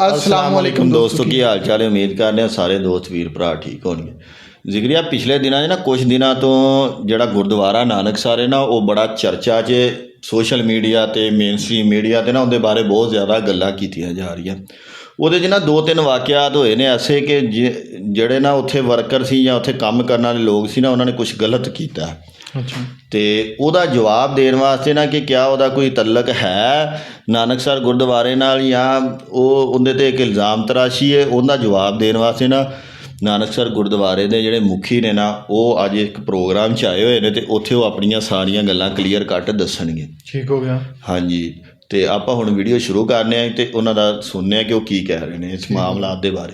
ਅਸਲਾਮ ਵਾਲੇਕੁਮ ਦੋਸਤੋ ਕੀ ਹਾਲ ਚਾਲ ਹੈ? ਉਮੀਦ ਕਰਦੇ ਹਾਂ ਸਾਰੇ ਦੋਸਤ ਵੀਰ ਭਰਾ ਠੀਕ ਹੋਣਗੇ। ਜ਼ਿਕਰੀਆ ਪਿਛਲੇ ਦਿਨਾਂ 'ਚ ਨਾ ਕੁਝ ਦਿਨਾਂ ਤੋਂ ਜਿਹੜਾ ਗੁਰਦੁਆਰਾ ਨਾਨਕਸਰ ਹੈ ਨਾ ਉਹ ਬੜਾ ਚਰਚਾ 'ਚ ਸੋਸ਼ਲ ਮੀਡੀਆ ਤੇ ਮੇਨਸਟ੍ਰੀਮ ਮੀਡੀਆ ਤੇ ਨਾ ਉਹਦੇ ਬਾਰੇ ਬਹੁਤ ਜ਼ਿਆਦਾ ਗੱਲਾਂ ਕੀਤੀਆਂ ਜਾ ਰਹੀਆਂ। ਉਹਦੇ 'ਚ ਨਾ ਦੋ ਤਿੰਨ ਵਾਕਿਆਤ ਹੋਏ ਨੇ ਐਸੇ ਕਿ ਜਿਹੜੇ ਨਾ ਉੱਥੇ ਵਰਕਰ ਸੀ ਜਾਂ ਉੱਥੇ ਕੰਮ ਕਰਨ ਵਾਲੇ ਲੋਕ ਸੀ ਨਾ ਉਹਨਾਂ ਨੇ ਕੁਝ ਗਲਤ ਕੀਤਾ। ਅੱਛਾ। ਤੇ ਉਹਦਾ ਜਵਾਬ ਦੇਣ ਵਾਸਤੇ ਨਾ ਕਿ ਕਿਆ ਉਹਦਾ ਕੋਈ ਤਲਕ ਹੈ ਨਾਨਕਸਰ ਗੁਰਦੁਆਰੇ ਨਾਲ ਜਾਂ ਉਹ ਉਹਦੇ ਤੇ ਇੱਕ ਇਲਜ਼ਾਮ ਤਰਾਸ਼ੀ ਹੈ ਉਹਦਾ ਜਵਾਬ ਦੇਣ ਵਾਸਤੇ ਨਾ ਨਾਨਕਸਰ ਗੁਰਦੁਆਰੇ ਦੇ ਜਿਹੜੇ ਮੁਖੀ ਨੇ ਨਾ ਉਹ ਅੱਜ ਇੱਕ ਪ੍ਰੋਗਰਾਮ 'ਚ ਆਏ ਹੋਏ ਨੇ ਤੇ ਉੱਥੇ ਉਹ ਆਪਣੀਆਂ ਸਾਰੀਆਂ ਗੱਲਾਂ ਕਲੀਅਰ ਕੱਟ ਦੱਸਣਗੇ। ਠੀਕ ਹੋ ਗਿਆ। ਹਾਂਜੀ ਤੇ ਆਪਾਂ ਹੁਣ ਵੀਡੀਓ ਸ਼ੁਰੂ ਕਰਨੇ ਆ ਤੇ ਉਹਨਾਂ ਦਾ ਸੁਣਨੇ ਆ ਕਿ ਉਹ ਕੀ ਕਹਿ ਰਹੇ ਨੇ ਇਸ ਮਾਮਲਾਤ ਦੇ ਬਾਰੇ।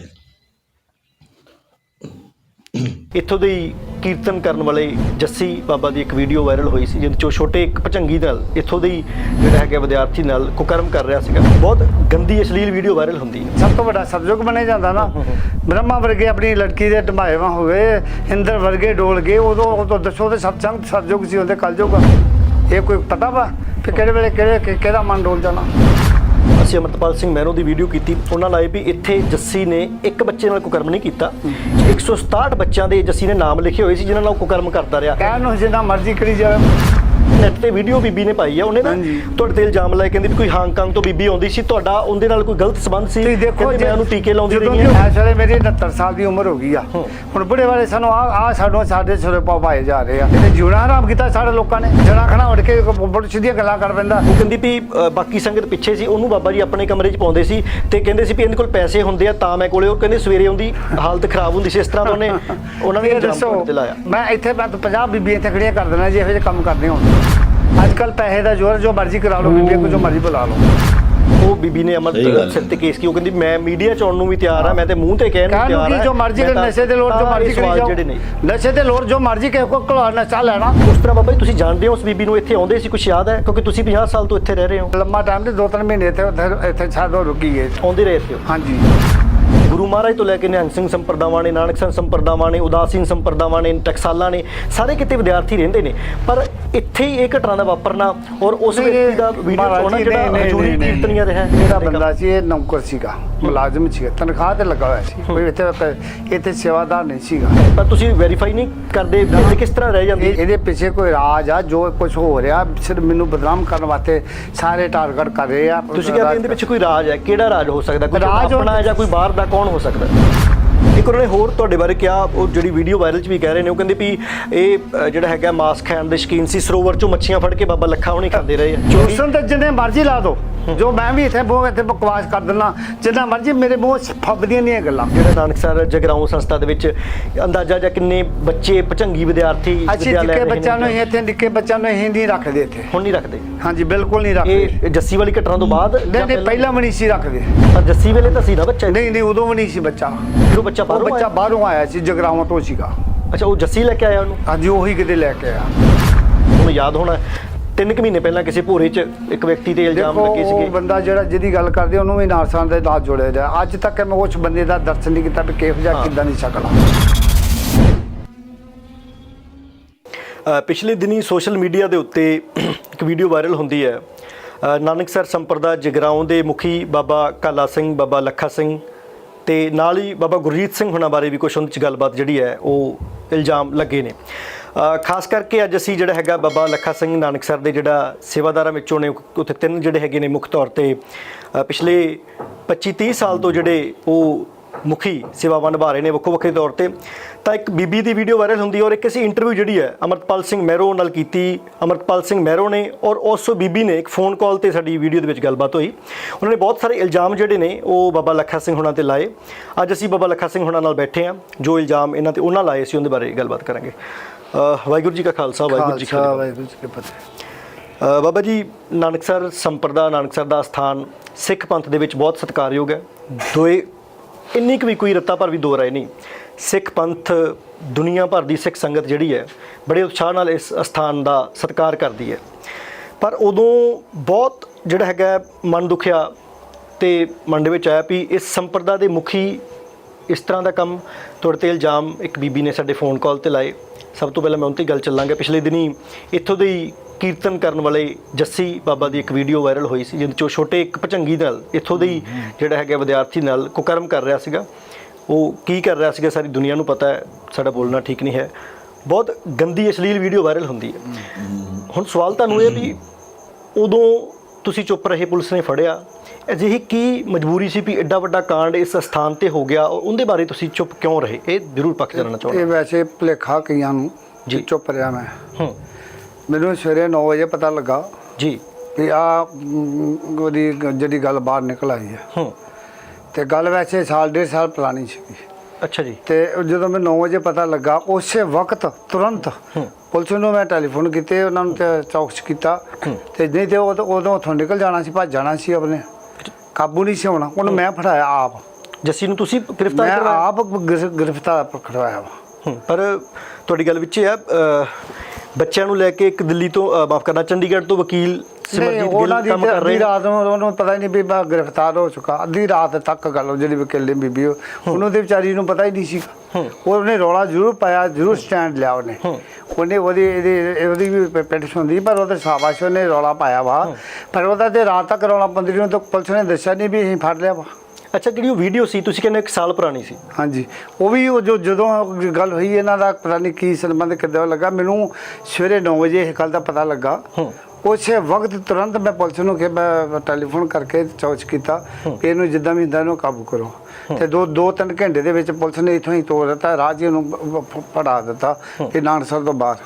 ਇੱਥੋਂ ਦੇ ਹੀ ਕੀਰਤਨ ਕਰਨ ਵਾਲੇ ਜੱਸੀ ਬਾਬਾ ਦੀ ਇੱਕ ਵੀਡੀਓ ਵਾਇਰਲ ਹੋਈ ਸੀ, ਜਿਹਦੇ 'ਚੋਂ ਛੋਟੇ ਇੱਕ ਭਚੰਗੀ ਨਾਲ ਇੱਥੋਂ ਦੇ ਹੀ ਜਿਹੜਾ ਹੈਗਾ ਵਿਦਿਆਰਥੀ ਨਾਲ ਕੁਕਰਮ ਕਰ ਰਿਹਾ ਸੀਗਾ। ਬਹੁਤ ਗੰਦੀ ਅਸ਼ਲੀਲ ਵੀਡੀਓ ਵਾਇਰਲ ਹੁੰਦੀ ਹੈ। ਸਭ ਤੋਂ ਵੱਡਾ ਸਤਜੁਗ ਬਣਿਆ ਜਾਂਦਾ ਨਾ। ਬ੍ਰਹਮਾ ਵਰਗੇ ਆਪਣੀ ਲੜਕੀ ਦੇ ਢਮਾਏਵਾ ਹੋ ਗਏ ਇੰਦਰ ਵਰਗੇ ਡੋਲ ਗਏ, ਉਦੋਂ ਉਦੋਂ ਦੱਸੋ ਤੇ ਸਤਸੰਗ ਸਤਜੁਗ ਸੀ ਉਹਦੇ, ਕਲਯੁਗ। ਇਹ ਕੋਈ ਪਤਾ ਵਾ ਕਿ ਕਿਹੜੇ ਵੇਲੇ ਕਿਹੜੇ ਕਿ- ਕਿਹਦਾ ਮਨ ਡੋਲ ਜਾਣਾ। ਅਸੀਂ ਅਮਰਤਪਾਲ ਸਿੰਘ ਮਹਿਰੋ ਦੀ ਵੀਡੀਓ ਕੀਤੀ। ਉਹਨਾਂ ਲਾਏ ਵੀ ਇੱਥੇ ਜੱਸੀ ਨੇ ਇੱਕ ਬੱਚੇ ਨਾਲ ਕੁਕਰਮ ਨਹੀਂ ਕੀਤਾ। 167 ਬੱਚਿਆਂ ਦੇ ਜੱਸੀ ਨੇ ਨਾਮ ਲਿਖੇ ਹੋਏ ਸੀ, ਜਿਨ੍ਹਾਂ ਨਾਲ ਉਹ ਕੁਕਰਮ ਕਰਦਾ ਰਿਹਾ। ਕਹਿਣ ਨੂੰ ਜਿੰਨਾ ਮਰਜ਼ੀ ਕਰੀ ਜਾਵੇ। ਨੈਟ ਤੇ ਵੀਡੀਓ ਬੀਬੀ ਨੇ ਪਾਈ ਆ ਉਹਨੇ ਨਾ ਹਾਂਜੀ। ਤੁਹਾਡੇ ਤੇ ਇਲਜ਼ਾਮ ਲਾਏ ਕਹਿੰਦੀ ਵੀ ਕੋਈ ਹਾਂਗਕਾਂਗ ਤੋਂ ਬੀਬੀ ਆਉਂਦੀ ਸੀ ਤੁਹਾਡਾ ਉਹਦੇ ਨਾਲ ਕੋਈ ਗਲਤ ਸੰਬੰਧ ਸੀ? ਤੁਸੀਂ ਦੇਖੋ ਕਹਿੰਦੀ ਮੈਂ ਉਹਨੂੰ ਟੀਕੇ ਲਾਉਂਦੀ ਜਦੋਂ ਰਹੀ ਹਾਂ। ਇਸ ਵੇਲੇ ਮੇਰੀ 69 ਸਾਲ ਦੀ ਉਮਰ ਹੋ ਗਈ ਆ। ਹੁਣ ਬੁੜੇ ਵਾਲੇ ਸਾਨੂੰ ਆ ਆ ਸਾਨੂੰ ਸਾਡੇ ਸਿਰੇ ਪਾਏ ਜਾ ਰਹੇ ਆ। ਤੇ ਜਿਉਣਾ ਹਰਾਮ ਕੀਤਾ ਸਾਡੇ ਲੋਕਾਂ ਨੇ। ਜਣਾ ਖਣਾ ਉੱਡ ਕੇ ਬੜੀ ਸਿੱਧੀਆਂ ਗੱਲਾਂ ਕਰ ਪੈਂਦਾ ਉਹ ਕਹਿੰਦੀ ਵੀ ਅ, ਬਾਕੀ ਸੰਗਤ ਪਿੱਛੇ ਸੀ ਉਹਨੂੰ ਬਾਬਾ ਜੀ ਆਪਣੇ ਕਮਰੇ 'ਚ ਪਾਉਂਦੇ ਸੀ ਤੇ ਕਹਿੰਦੇ ਸੀ ਵੀ ਇਹਦੇ ਕੋਲ ਪੈਸੇ ਹੁੰਦੇ ਆ ਤਾਂ ਮੈਂ ਕੋਲੇ ਉਹ ਕਹਿੰਦੇ ਸਵੇਰੇ ਉਹਦੀ ਹਾਲਤ ਖਰਾਬ ਹੁੰਦੀ ਸੀ ਇਸ ਤਰ੍ਹਾਂ ਦਾ ਉਹਨੇ ਉਹਨਾਂ ਨੇ ਇਹ ਇਲਜ਼ਾਮ ਦੱਸੋ ਤੁਹਾਡੇ ਤੇ ਲਾਇਆ। ਮੈਂ ਇੱਥੇ ਮੈਂ 50 ਬੀਬੀਆਂ ਇੱਥੇ ਖੜੀਆਂ ਕਰ ਦੇਣਾ ਜੇ ਇਹੋ ਜਿਹੇ ਕੰਮ ਕਰਦੇ ਹੋਣ। ਅੱਜ ਕੱਲ ਪੈਸੇ ਦਾ ਜ਼ੋਰ ਜੋ ਮਰਜ਼ੀ ਕਰਾ ਲਓ ਬੀਬੀਆਂ ਕੋ ਜੋ ਮਰਜ਼ੀ ਬੁਲਾ ਲਓ ਉਹ ਬੀਬੀ ਨੇ ਅਮਰ ਸਹੀ ਗੱਲ ਸਿਰ ਤੇ ਕੇਸ ਕੀ ਉਹ ਕਹਿੰਦੀ ਮੈਂ ਮੀਡੀਆ 'ਚ ਆਉਣ ਨੂੰ ਵੀ ਤਿਆਰ ਆ ਮੈਂ ਤੇ ਮੂੰਹ ਤੇ ਕਹਿਣ ਨੂੰ ਤਿਆਰ ਕੀ ਆ ਜੋ ਮਰਜ਼ੀ ਕਰ ਨਸ਼ੇ ਦੇ ਲੋੜ ਜੋ ਮਰਜ਼ੀ ਕਰੀ ਜਾਓ ਨਸ਼ੇ ਦੇ ਲੋੜ ਜੋ ਮਰਜ਼ੀ ਕਿਸੇ ਕੋ ਕੋਲ ਨਸ਼ਾ ਲੈਣਾ ਉਸ ਤਰ੍ਹਾਂ ਬਾਬਾ ਜੀ ਤੁਸੀਂ ਜਾਣਦੇ ਹੋ ਉਸ ਬੀਬੀ ਨੂੰ ਇੱਥੇ ਆਉਂਦੇ ਸੀ ਕੁਝ ਯਾਦ ਹੈ ਕਿਉਂਕਿ ਤੁਸੀਂ 50 ਸਾਲ ਤੋਂ ਇੱਥੇ ਰਹਿ ਰਹੇ ਹੋ ਲੰਮਾ ਟਾਈਮ ਤੇ ਦੋ ਤਿੰਨ ਮਹੀਨੇ ਇੱਥੇ ਇੱਥੇ ਛੱਡੋ ਰੁਕੀ ਗਏ ਆਉਂਦੇ ਰਹੇ ਇੱਥੇ ਹਾਂਜੀ ਗੁਰੂ ਮਹਾਰਾਜ ਤੋਂ ਲੈ ਕੇ ਨਿਹੰਗ ਸਿੰਘ ਸੰਪਰਦਾਵਾਂ ਨੇ ਨਾਨਕ ਸਿੰਘ ਸੰਪਰਦਾਵਾਂ ਨੇ ਉਦਾਸੀਨ ਸੰਪਰਦਾਵਾਂ ਨੇ ਟਕਸਾਲਾਂ ਨੇ ਸਾਰੇ ਕਿਤੇ ਵਿਦਿਆਰਥੀ ਰਹਿੰਦੇ ਨੇ। ਪਰ ਇੱਥੇ ਹੀ ਇਹ ਘਟਨਾ ਦਾ ਵਾਪਰਨਾ ਔਰ ਉਸ ਵਿਅਕਤੀ ਦਾ ਵੀਡੀਓ ਜੀ, ਜਿਹੜਾ ਹਜੂਰੀ। ਕੀਰਤਨੀਆ ਰਿਹਾ ਜਿਹੜਾ ਬੰਦਾ ਸੀ ਇਹ ਨੌਕਰ ਸੀਗਾ ਮੁਲਾਜ਼ਮ ਸੀਗਾ ਤਨਖਾਹ ਤੇ ਲੱਗਾ ਹੋਇਆ ਸੀ ਕੋਈ ਇੱਥੇ ਇੱਥੇ ਸੇਵਾਦਾਰ ਨਹੀਂ ਸੀਗਾ। ਪਰ ਤੁਸੀਂ ਵੈਰੀਫਾਈ ਨਹੀਂ ਕਰਦੇ ਕਿਸ ਤਰ੍ਹਾਂ ਰਹਿ ਜਾਂਦੀ? ਇਹ- ਇਹਦੇ ਪਿੱਛੇ ਕੋਈ ਰਾਜ ਆ ਜੋ ਕੁਝ ਹੋ ਰਿਹਾ ਸਿਰਫ ਮੈਨੂੰ ਬਦਨਾਮ ਕਰਨ ਵਾਸਤੇ ਸਾਰੇ ਟਾਰਗੇਟ ਕਰ ਰਹੇ ਆ। ਤੁਸੀਂ ਕਹਿੰਦੇ ਇਹਦੇ ਪਿੱਛੇ ਕੋਈ ਰਾਜ ਹੈ? ਕਿਹੜਾ ਰਾਜ ਹੋ ਸਕਦਾ? ਕੋਈ ਆਪਣਾ ਹੈ ਜਾਂ ਕੋਈ ਬਾਹਰ ਦਾ ਕੌਣ ਹੋ ਸਕਦਾ ਇੱਕ ਉਹਨਾਂ ਨੇ ਹੋਰ ਤੁਹਾਡੇ ਬਾਰੇ ਕਿਹਾ, ਉਹ ਜਿਹੜੀ ਵੀਡੀਓ ਵਾਇਰਲ ਚ ਵੀ ਕਹਿ ਰਹੇ ਨੇ, ਉਹ ਕਹਿੰਦੇ ਵੀ ਇਹ ਜਿਹੜਾ ਹੈਗਾ ਮਾਸ ਖਾਣ ਦੇ ਸ਼ਕੀਨ ਸੀ, ਸਰੋਵਰ ਚੋਂ ਮੱਛੀਆਂ ਫੜ ਕੇ ਬਾਬਾ ਲੱਖਾ ਹੁਣੀ ਖਾਂਦੇ ਰਹੇ ਆ। ਚੋਸਨ ਤੇ ਜਿੰਨੇ ਮਰਜ਼ੀ ਲਾ ਦੋ ਜੋ ਮੈਂ ਵੀ ਇੱਥੇ ਬਹੁਤ ਇੱਥੇ ਬਕਵਾਸ ਕਰ ਦਿੰਦਾ ਜਿੰਨਾ ਮਰਜ਼ੀ ਮੇਰੇ ਮੂੰਹ ਫੱਬਦੀਆਂ ਨਹੀਂ ਇਹ ਗੱਲਾਂ। ਜਿਹੜਾ ਨਾਨਕਸਰ ਜਗਰਾਉਂ ਸੰਸਥਾ ਦੇ ਵਿੱਚ ਅੰਦਾਜ਼ਾ ਜਾਂ ਕਿੰਨੇ ਬੱਚੇ ਭਚੰਗੀ ਵਿਦਿਆਰਥੀ ਅਸੀਂ ਨਿੱਕੇ ਬੱਚਿਆਂ ਨੂੰ ਇੱਥੇ? ਨਿੱਕੇ ਬੱਚਿਆਂ ਨੂੰ ਹੀ ਨਹੀਂ ਰੱਖਦੇ ਇੱਥੇ। ਹੁਣ ਨਹੀਂ ਰੱਖਦੇ? ਹਾਂਜੀ ਬਿਲਕੁਲ ਨਹੀਂ ਰੱਖਦੇ। ਇਹ ਜੱਸੀ ਵਾਲੀ ਘਟਨਾ ਤੋਂ ਬਾਅਦ ਨਹੀਂ ਨਹੀਂ ਪਹਿਲਾਂ? ਵੀ ਨਹੀਂ ਸੀ ਰੱਖਦੇ। ਪਰ ਜੱਸੀ ਵੇਲੇ ਤਾਂ ਸੀ ਨਾ ਬੱਚਾ ਨਹੀਂ ਨਹੀਂ ਉਦੋਂ ਵੀ ਨਹੀਂ ਸੀ ਬੱਚਾ। ਉਹ ਬੱਚਾ ਬਾਹਰੋਂ ਬੱਚਾ ਆਇਆ? ਬਾਹਰੋਂ ਆਇਆ ਸੀ ਜਗਰਾਵਾਂ ਤੋਂ ਸੀਗਾ। ਅੱਛਾ ਉਹ ਜੱਸੀ ਲੈ ਕੇ ਆਇਆ ਉਹਨੂੰ? ਹਾਂਜੀ ਉਹੀ ਕਿਤੇ ਲੈ ਕੇ ਆਇਆ। ਉਹਨੂੰ ਯਾਦ ਹੋਣਾ ਤਿੰਨ ਕੁ ਮਹੀਨੇ ਪਹਿਲਾਂ ਕਿਸੇ ਭੋਰੇ 'ਚ ਇੱਕ ਵਿਅਕਤੀ ਤੇ ਇਲਜ਼ਾਮ ਦੇਖੋ ਲੱਗੇ ਉਹ ਸੀਗੇ। ਬੰਦਾ ਜਿਹੜਾ ਜਿਹਦੀ ਗੱਲ ਕਰਦੇ ਉਹਨੂੰ ਵੀ ਨਾਰਸਾਂ ਦੇ ਨਾਲ ਜੋੜਿਆ ਜਾ ਅੱਜ ਤੱਕ ਮੈਂ ਉਸ ਬੰਦੇ ਦਾ ਦਰਸ਼ਨ ਨਹੀਂ ਕੀਤਾ ਵੀ ਕਿਹੋ ਜਿਹਾ। ਕਿੱਦਾਂ ਦੀ ਸ਼ਕਲ ਆ। ਅ, ਪਿਛਲੇ ਦਿਨੀ ਸੋਸ਼ਲ ਮੀਡੀਆ ਦੇ ਉੱਤੇ ਇੱਕ ਵੀਡੀਓ ਵਾਇਰਲ ਹੁੰਦੀ ਹੈ। ਅ, ਨਾਨਕਸਰ ਸੰਪਰਦਾ ਜਗਰਾਉਂ ਦੇ ਮੁਖੀ ਬਾਬਾ ਕਾਲਾ ਸਿੰਘ ਬਾਬਾ ਲੱਖਾ ਸਿੰਘ ਤੇ ਨਾਲ ਹੀ ਬਾਬਾ ਗੁਰਜੀਤ ਸਿੰਘ ਹੁਣਾਂ ਬਾਰੇ ਵੀ ਕੁਝ ਉਹਦੇ ਚ ਗੱਲਬਾਤ ਜਿਹੜੀ ਹੈ ਉਹ ਇਲਜ਼ਾਮ ਲੱਗੇ ਨੇ। ਖਾਸ ਕਰਕੇ ਅੱਜ ਅਸੀਂ ਜਿਹੜਾ ਹੈਗਾ ਬਾਬਾ ਲੱਖਾ ਸਿੰਘ ਨਾਨਕਸਰ ਦੇ ਜਿਹੜਾ ਸੇਵਾਦਾਰਾਂ ਵਿੱਚੋਂ ਨੇ ਉੱਥੇ ਤਿੰਨ ਜਿਹੜੇ ਹੈਗੇ ਨੇ ਮੁੱਖ ਤੌਰ ਤੇ ਪਿਛਲੇ 25 30 ਸਾਲ ਤੋਂ ਜਿਹੜੇ ਉਹ ਮੁਖੀ ਸੇਵਾਵਾਂ ਨਿਭਾ ਰਹੇ ਨੇ ਵੱਖੋ ਵੱਖਰੇ ਤੌਰ ਤੇ। ਤਾਂ ਇੱਕ ਬੀਬੀ ਦੀ ਵੀਡੀਓ ਵਾਇਰਲ ਹੁੰਦੀ ਔਰ ਇੱਕ ਅਸੀਂ ਇੰਟਰਵਿਊ ਜਿਹੜੀ ਹੈ ਅਮਰਤਪਾਲ ਸਿੰਘ ਮਹਿਰੋ ਨਾਲ ਕੀਤੀ। ਅਮਰਤਪਾਲ ਸਿੰਘ ਮਹਿਰੋ ਨੇ ਔਰ ਉਸ ਬੀਬੀ ਨੇ ਇੱਕ ਫੋਨ ਕਾਲ ਤੇ ਸਾਡੀ ਵੀਡੀਓ ਦੇ ਵਿੱਚ ਗੱਲਬਾਤ ਹੋਈ। ਉਹਨਾਂ ਨੇ ਬਹੁਤ ਸਾਰੇ ਇਲਜ਼ਾਮ ਜਿਹੜੇ ਨੇ ਉਹ ਬਾਬਾ ਲੱਖਾ ਸਿੰਘ ਹੁਣਾਂ ਤੇ ਲਾਏ। ਅੱਜ ਅਸੀਂ ਬਾਬਾ ਲੱਖਾ ਸਿੰਘ ਹੁਣਾਂ ਨਾਲ ਬੈਠੇ ਹਾਂ। ਜੋ ਇਲਜ਼ਾਮ ਇਹਨਾਂ ਤੇ ਉਹਨਾਂ ਲਾਏ ਸੀ ਉਹਦੇ ਬਾਰੇ ਗੱਲਬਾਤ ਕਰਾਂਗੇ। ਵਾਹਿਗੁਰੂ ਜੀ ਕਾ ਖਾਲਸਾ ਵਾਹਿਗੁਰੂ ਜੀ ਕੀ ਖਾਲਸਾ ਵਾਹਿਗੁਰੂ ਜੀ ਕੀ ਫਤਿਹ। ਬਾਬਾ ਜੀ ਨਾਨਕਸਰ ਸੰਪਰਦਾ ਨਾਨਕਸਰ ਦਾ ਸਥਾਨ ਸਿੱਖ ਪੰਥ ਦੇ ਵਿੱਚ ਬਹੁਤ ਸਤਿਕਾਰਯੋਗ ਹੈ। ਦੋਏ ਇੰਨੀ ਕੁ ਵੀ ਕੋਈ ਰੱਤਾ ਪਰ ਵੀ ਦੋ ਰਾਏ ਨਹੀਂ। ਸਿੱਖ ਪੰਥ ਦੁਨੀਆ ਭਰ ਦੀ ਸਿੱਖ ਸੰਗਤ ਜਿਹੜੀ ਹੈ ਬੜੇ ਉਤਸ਼ਾਹ ਨਾਲ ਇਸ ਸਥਾਨ ਦਾ ਸਤਿਕਾਰ ਕਰਦੀ ਹੈ। ਪਰ ਉਦੋਂ ਬਹੁਤ ਜਿਹੜਾ ਹੈਗਾ ਮਨ ਦੁਖਿਆ ਤੇ ਮਨ ਦੇ ਵਿੱਚ ਆਇਆ ਵੀ ਇਸ ਸੰਪਰਦਾ ਦੇ ਮੁਖੀ ਇਸ ਤਰ੍ਹਾਂ ਦਾ ਕੰਮ ਤੁਹਾਡੇ ਤੇ ਇਲਜ਼ਾਮ ਇੱਕ ਬੀਬੀ ਨੇ ਸਾਡੇ ਫੋਨ ਕਾਲ ਤੇ ਲਾਏ। ਸਭ ਤੋਂ ਪਹਿਲਾਂ ਮੈਂ ਉਹਨਾਂ ਤੇ ਗੱਲ ਚੱਲਾਂਗਾ। ਪਿਛਲੇ ਦਿਨੀ ਇੱਥੋਂ ਦੇ ਕੀਰਤਨ ਕਰਨ ਵਾਲੇ ਜੱਸੀ ਬਾਬਾ ਦੀ ਇੱਕ ਵੀਡੀਓ ਵਾਇਰਲ ਹੋਈ ਸੀ ਜਿਹਦੇ ਚੋਂ ਛੋਟੇ ਇੱਕ ਭਚੰਗੀ ਨਾਲ ਇੱਥੋਂ ਦੇ ਜਿਹੜਾ ਹੈਗਾ ਵਿਦਿਆਰਥੀ ਨਾਲ ਕੁਕਰਮ ਕਰ ਰਿਹਾ ਸੀਗਾ। ਉਹ ਕੀ ਕਰ ਰਿਹਾ ਸੀਗਾ ਸਾਰੀ ਦੁਨੀਆ ਨੂੰ ਪਤਾ ਹੈ ਸਾਡਾ ਬੋਲਣਾ ਠੀਕ ਨਹੀਂ ਹੈ। ਬਹੁਤ ਗੰਦੀ ਅਸ਼ਲੀਲ ਵੀਡੀਓ ਵਾਇਰਲ ਹੁੰਦੀ ਹੈ। ਹੁਣ ਸਵਾਲ ਤੁਹਾਨੂੰ ਇਹ ਵੀ ਉਦੋਂ ਤੁਸੀਂ ਚੁੱਪ ਰਹੇ ਪੁਲਿਸ ਨੇ ਫੜਿਆ? ਅਜਿਹੀ ਕੀ ਮਜਬੂਰੀ ਸੀ ਵੀ ਐਡਾ ਵੱਡਾ ਕਾਂਡ ਇਸ ਸਥਾਨ ਤੇ ਹੋ ਗਿਆ? ਉਹਦੇ ਬਾਰੇ ਤੁਸੀਂ ਚੁੱਪ ਕਿਉਂ ਰਹੇ? ਇਹ ਜ਼ਰੂਰ ਪੱਕ ਇਹ ਚਾਹੁੰਦਾ। ਵੈਸੇ ਭੁਲੇਖਾ ਕਈਆਂ ਨੂੰ ਜੀ। ਚੁੱਪ ਰਿਹਾ ਮੈਂ। ਹੂੰ। ਮੈਨੂੰ ਸਵੇਰੇ 9 ਵਜੇ ਪਤਾ ਲੱਗਾ ਜੀ। ਕਿ ਆ ਉਹਦੀ ਜਿਹੜੀ ਗੱਲ ਬਾਹਰ ਨਿਕਲ ਆਈ ਹੈ। ਹੂੰ। ਤੇ ਗੱਲ ਵੈਸੇ ਸਾਲ ਡੇਢ ਸਾਲ ਪੁਰਾਣੀ ਸੀਗੀ। ਅੱਛਾ ਜੀ। ਤੇ ਜਦੋਂ ਮੈਂ 9 ਵਜੇ ਪਤਾ ਲੱਗਾ ਉਸੇ ਵਕਤ ਤੁਰੰਤ। ਪੁਲਿਸ ਨੂੰ ਮੈਂ ਟੈਲੀਫੋਨ ਕੀਤੇ ਉਹਨਾਂ ਨੂੰ ਚੌਕਸ ਕੀਤਾ। ਤੇ ਨਹੀਂ ਤੇ ਉਹ ਉਦੋਂ ਉੱਥੋਂ ਨਿਕਲ ਜਾਣਾ ਸੀ ਭੱਜ ਜਾਣਾ ਸੀ ਆਪਣੇ। ਕਾਬੂ ਨਹੀਂ ਸੀ ਹੋਣਾ। ਉਹਨੂੰ ਮੈਂ ਫੜਾਇਆ ਆਪ। ਜੱਸੀ ਨੂੰ ਤੁਸੀਂ ਗ੍ਰਿਫਤਾਰ ਮੈਂ ਕਰਵਾਇਆ? ਆਪ ਗ੍ਰਿਫ- ਗ੍ਰਿਫਤਾਰ ਕਰਵਾਇਆ ਵਾ। ਹੂੰ, ਪਰ ਤੁਹਾਡੀ ਗੱਲ ਵਿੱਚ ਇਹ ਹੈ ਅ, ਬੱਚਿਆਂ ਨੂੰ ਲੈ ਕੇ ਇੱਕ ਦਿੱਲੀ ਤੋਂ ਮਾਫ ਕਰਨਾ ਚੰਡੀਗੜ੍ਹ ਤੋਂ ਵਕੀਲ ਸਿਮਰਜੀਤ ਗਿੱਲ ਕੰਮ ਕਰ ਰਹੇ ਅੱਧੀ ਨੇ। ਰਾਤ ਨੂੰ ਉਹਨੂੰ ਪਤਾ ਹੀ ਨਹੀਂ ਵੀ ਮੈਂ ਗ੍ਰਿਫਤਾਰ ਹੋ ਚੁੱਕਾ। ਅੱਧੀ ਰਾਤ ਤੱਕ ਗੱਲ ਉਹ ਜਿਹੜੀ ਵਕੀਲੇ ਬੀਬੀ ਉਹ- ਉਹਨੂੰ ਤੇ ਵਿਚਾਰੀ ਨੂੰ ਪਤਾ ਹੀ ਨਹੀਂ ਸੀ। ਉਹਨੇ ਰੌਲਾ ਜ਼ਰੂਰ ਪਾਇਆ ਜ਼ਰੂਰ ਸਟੈਂਡ ਲਿਆ ਉਹਨੇ। ਉਹਨੇ ਉਹਦੀ ਇਹਦੀ ਉਹਦੀ ਵੀ ਪੈਟਿਸ਼ਨ ਹੁੰਦੀ ਪਰ ਉਹਦੇ ਸ਼ਾਬਾਸ਼ ਉਹਨੇ ਰੌਲਾ ਪਾਇਆ ਵਾ। ਪਰ ਉਹਦਾ ਤੇ ਰਾਤ ਤੱਕ ਰੌਲਾ ਪੰਦਰੀ ਨੂੰ ਤਾਂ ਪੁਲਿਸ ਨੇ ਦੱਸਿਆ ਨਹੀਂ ਵੀ ਅਸੀਂ ਫੜ ਲਿਆ ਵਾ। ਅੱਛਾ ਜਿਹੜੀ ਉਹ ਵੀਡੀਓ ਸੀ ਤੁਸੀਂ ਕਹਿੰਦੇ ਇੱਕ ਸਾਲ ਪੁਰਾਣੀ ਸੀ। ਹਾਂਜੀ। ਉਹ ਵੀ ਉਹ ਜੋ ਜਦੋਂ ਗੱਲ ਹੋਈ ਇਹਨਾਂ ਦਾ ਪਤਾ ਨਹੀਂ ਕੀ ਸੰਬੰਧ ਕਿੱਦਾਂ ਲੱਗਾ। ਮੈਨੂੰ ਸਵੇਰੇ 9 ਵਜੇ ਇਹ ਗੱਲ ਦਾ ਪਤਾ ਲੱਗਾ। ਉਸੇ ਵਕਤ ਤੁਰੰਤ ਮੈਂ ਪੁਲਿਸ ਨੂੰ ਕਿ ਮੈਂ ਟੈਲੀਫੋਨ ਕਰਕੇ ਚੌਚ ਕੀਤਾ ਕਿ ਇਹਨੂੰ ਜਿੱਦਾਂ ਵੀ ਹੁੰਦਾ ਇਹਨੂੰ ਕਾਬੂ ਕਰੋ। ਤੇ ਦੋ ਦੋ ਤਿੰਨ ਘੰਟੇ ਦੇ ਵਿੱਚ ਪੁਲਿਸ ਨੇ ਇਥੋਂ ਹੀ ਤੋੜ ਦਿੱਤਾ ਉਹਨੂੰ ਬ- ਬ- ਫੜਾ ਦਿੱਤਾ ਇਹ ਨਾਨਸਰ ਤੋਂ ਬਾਹਰ।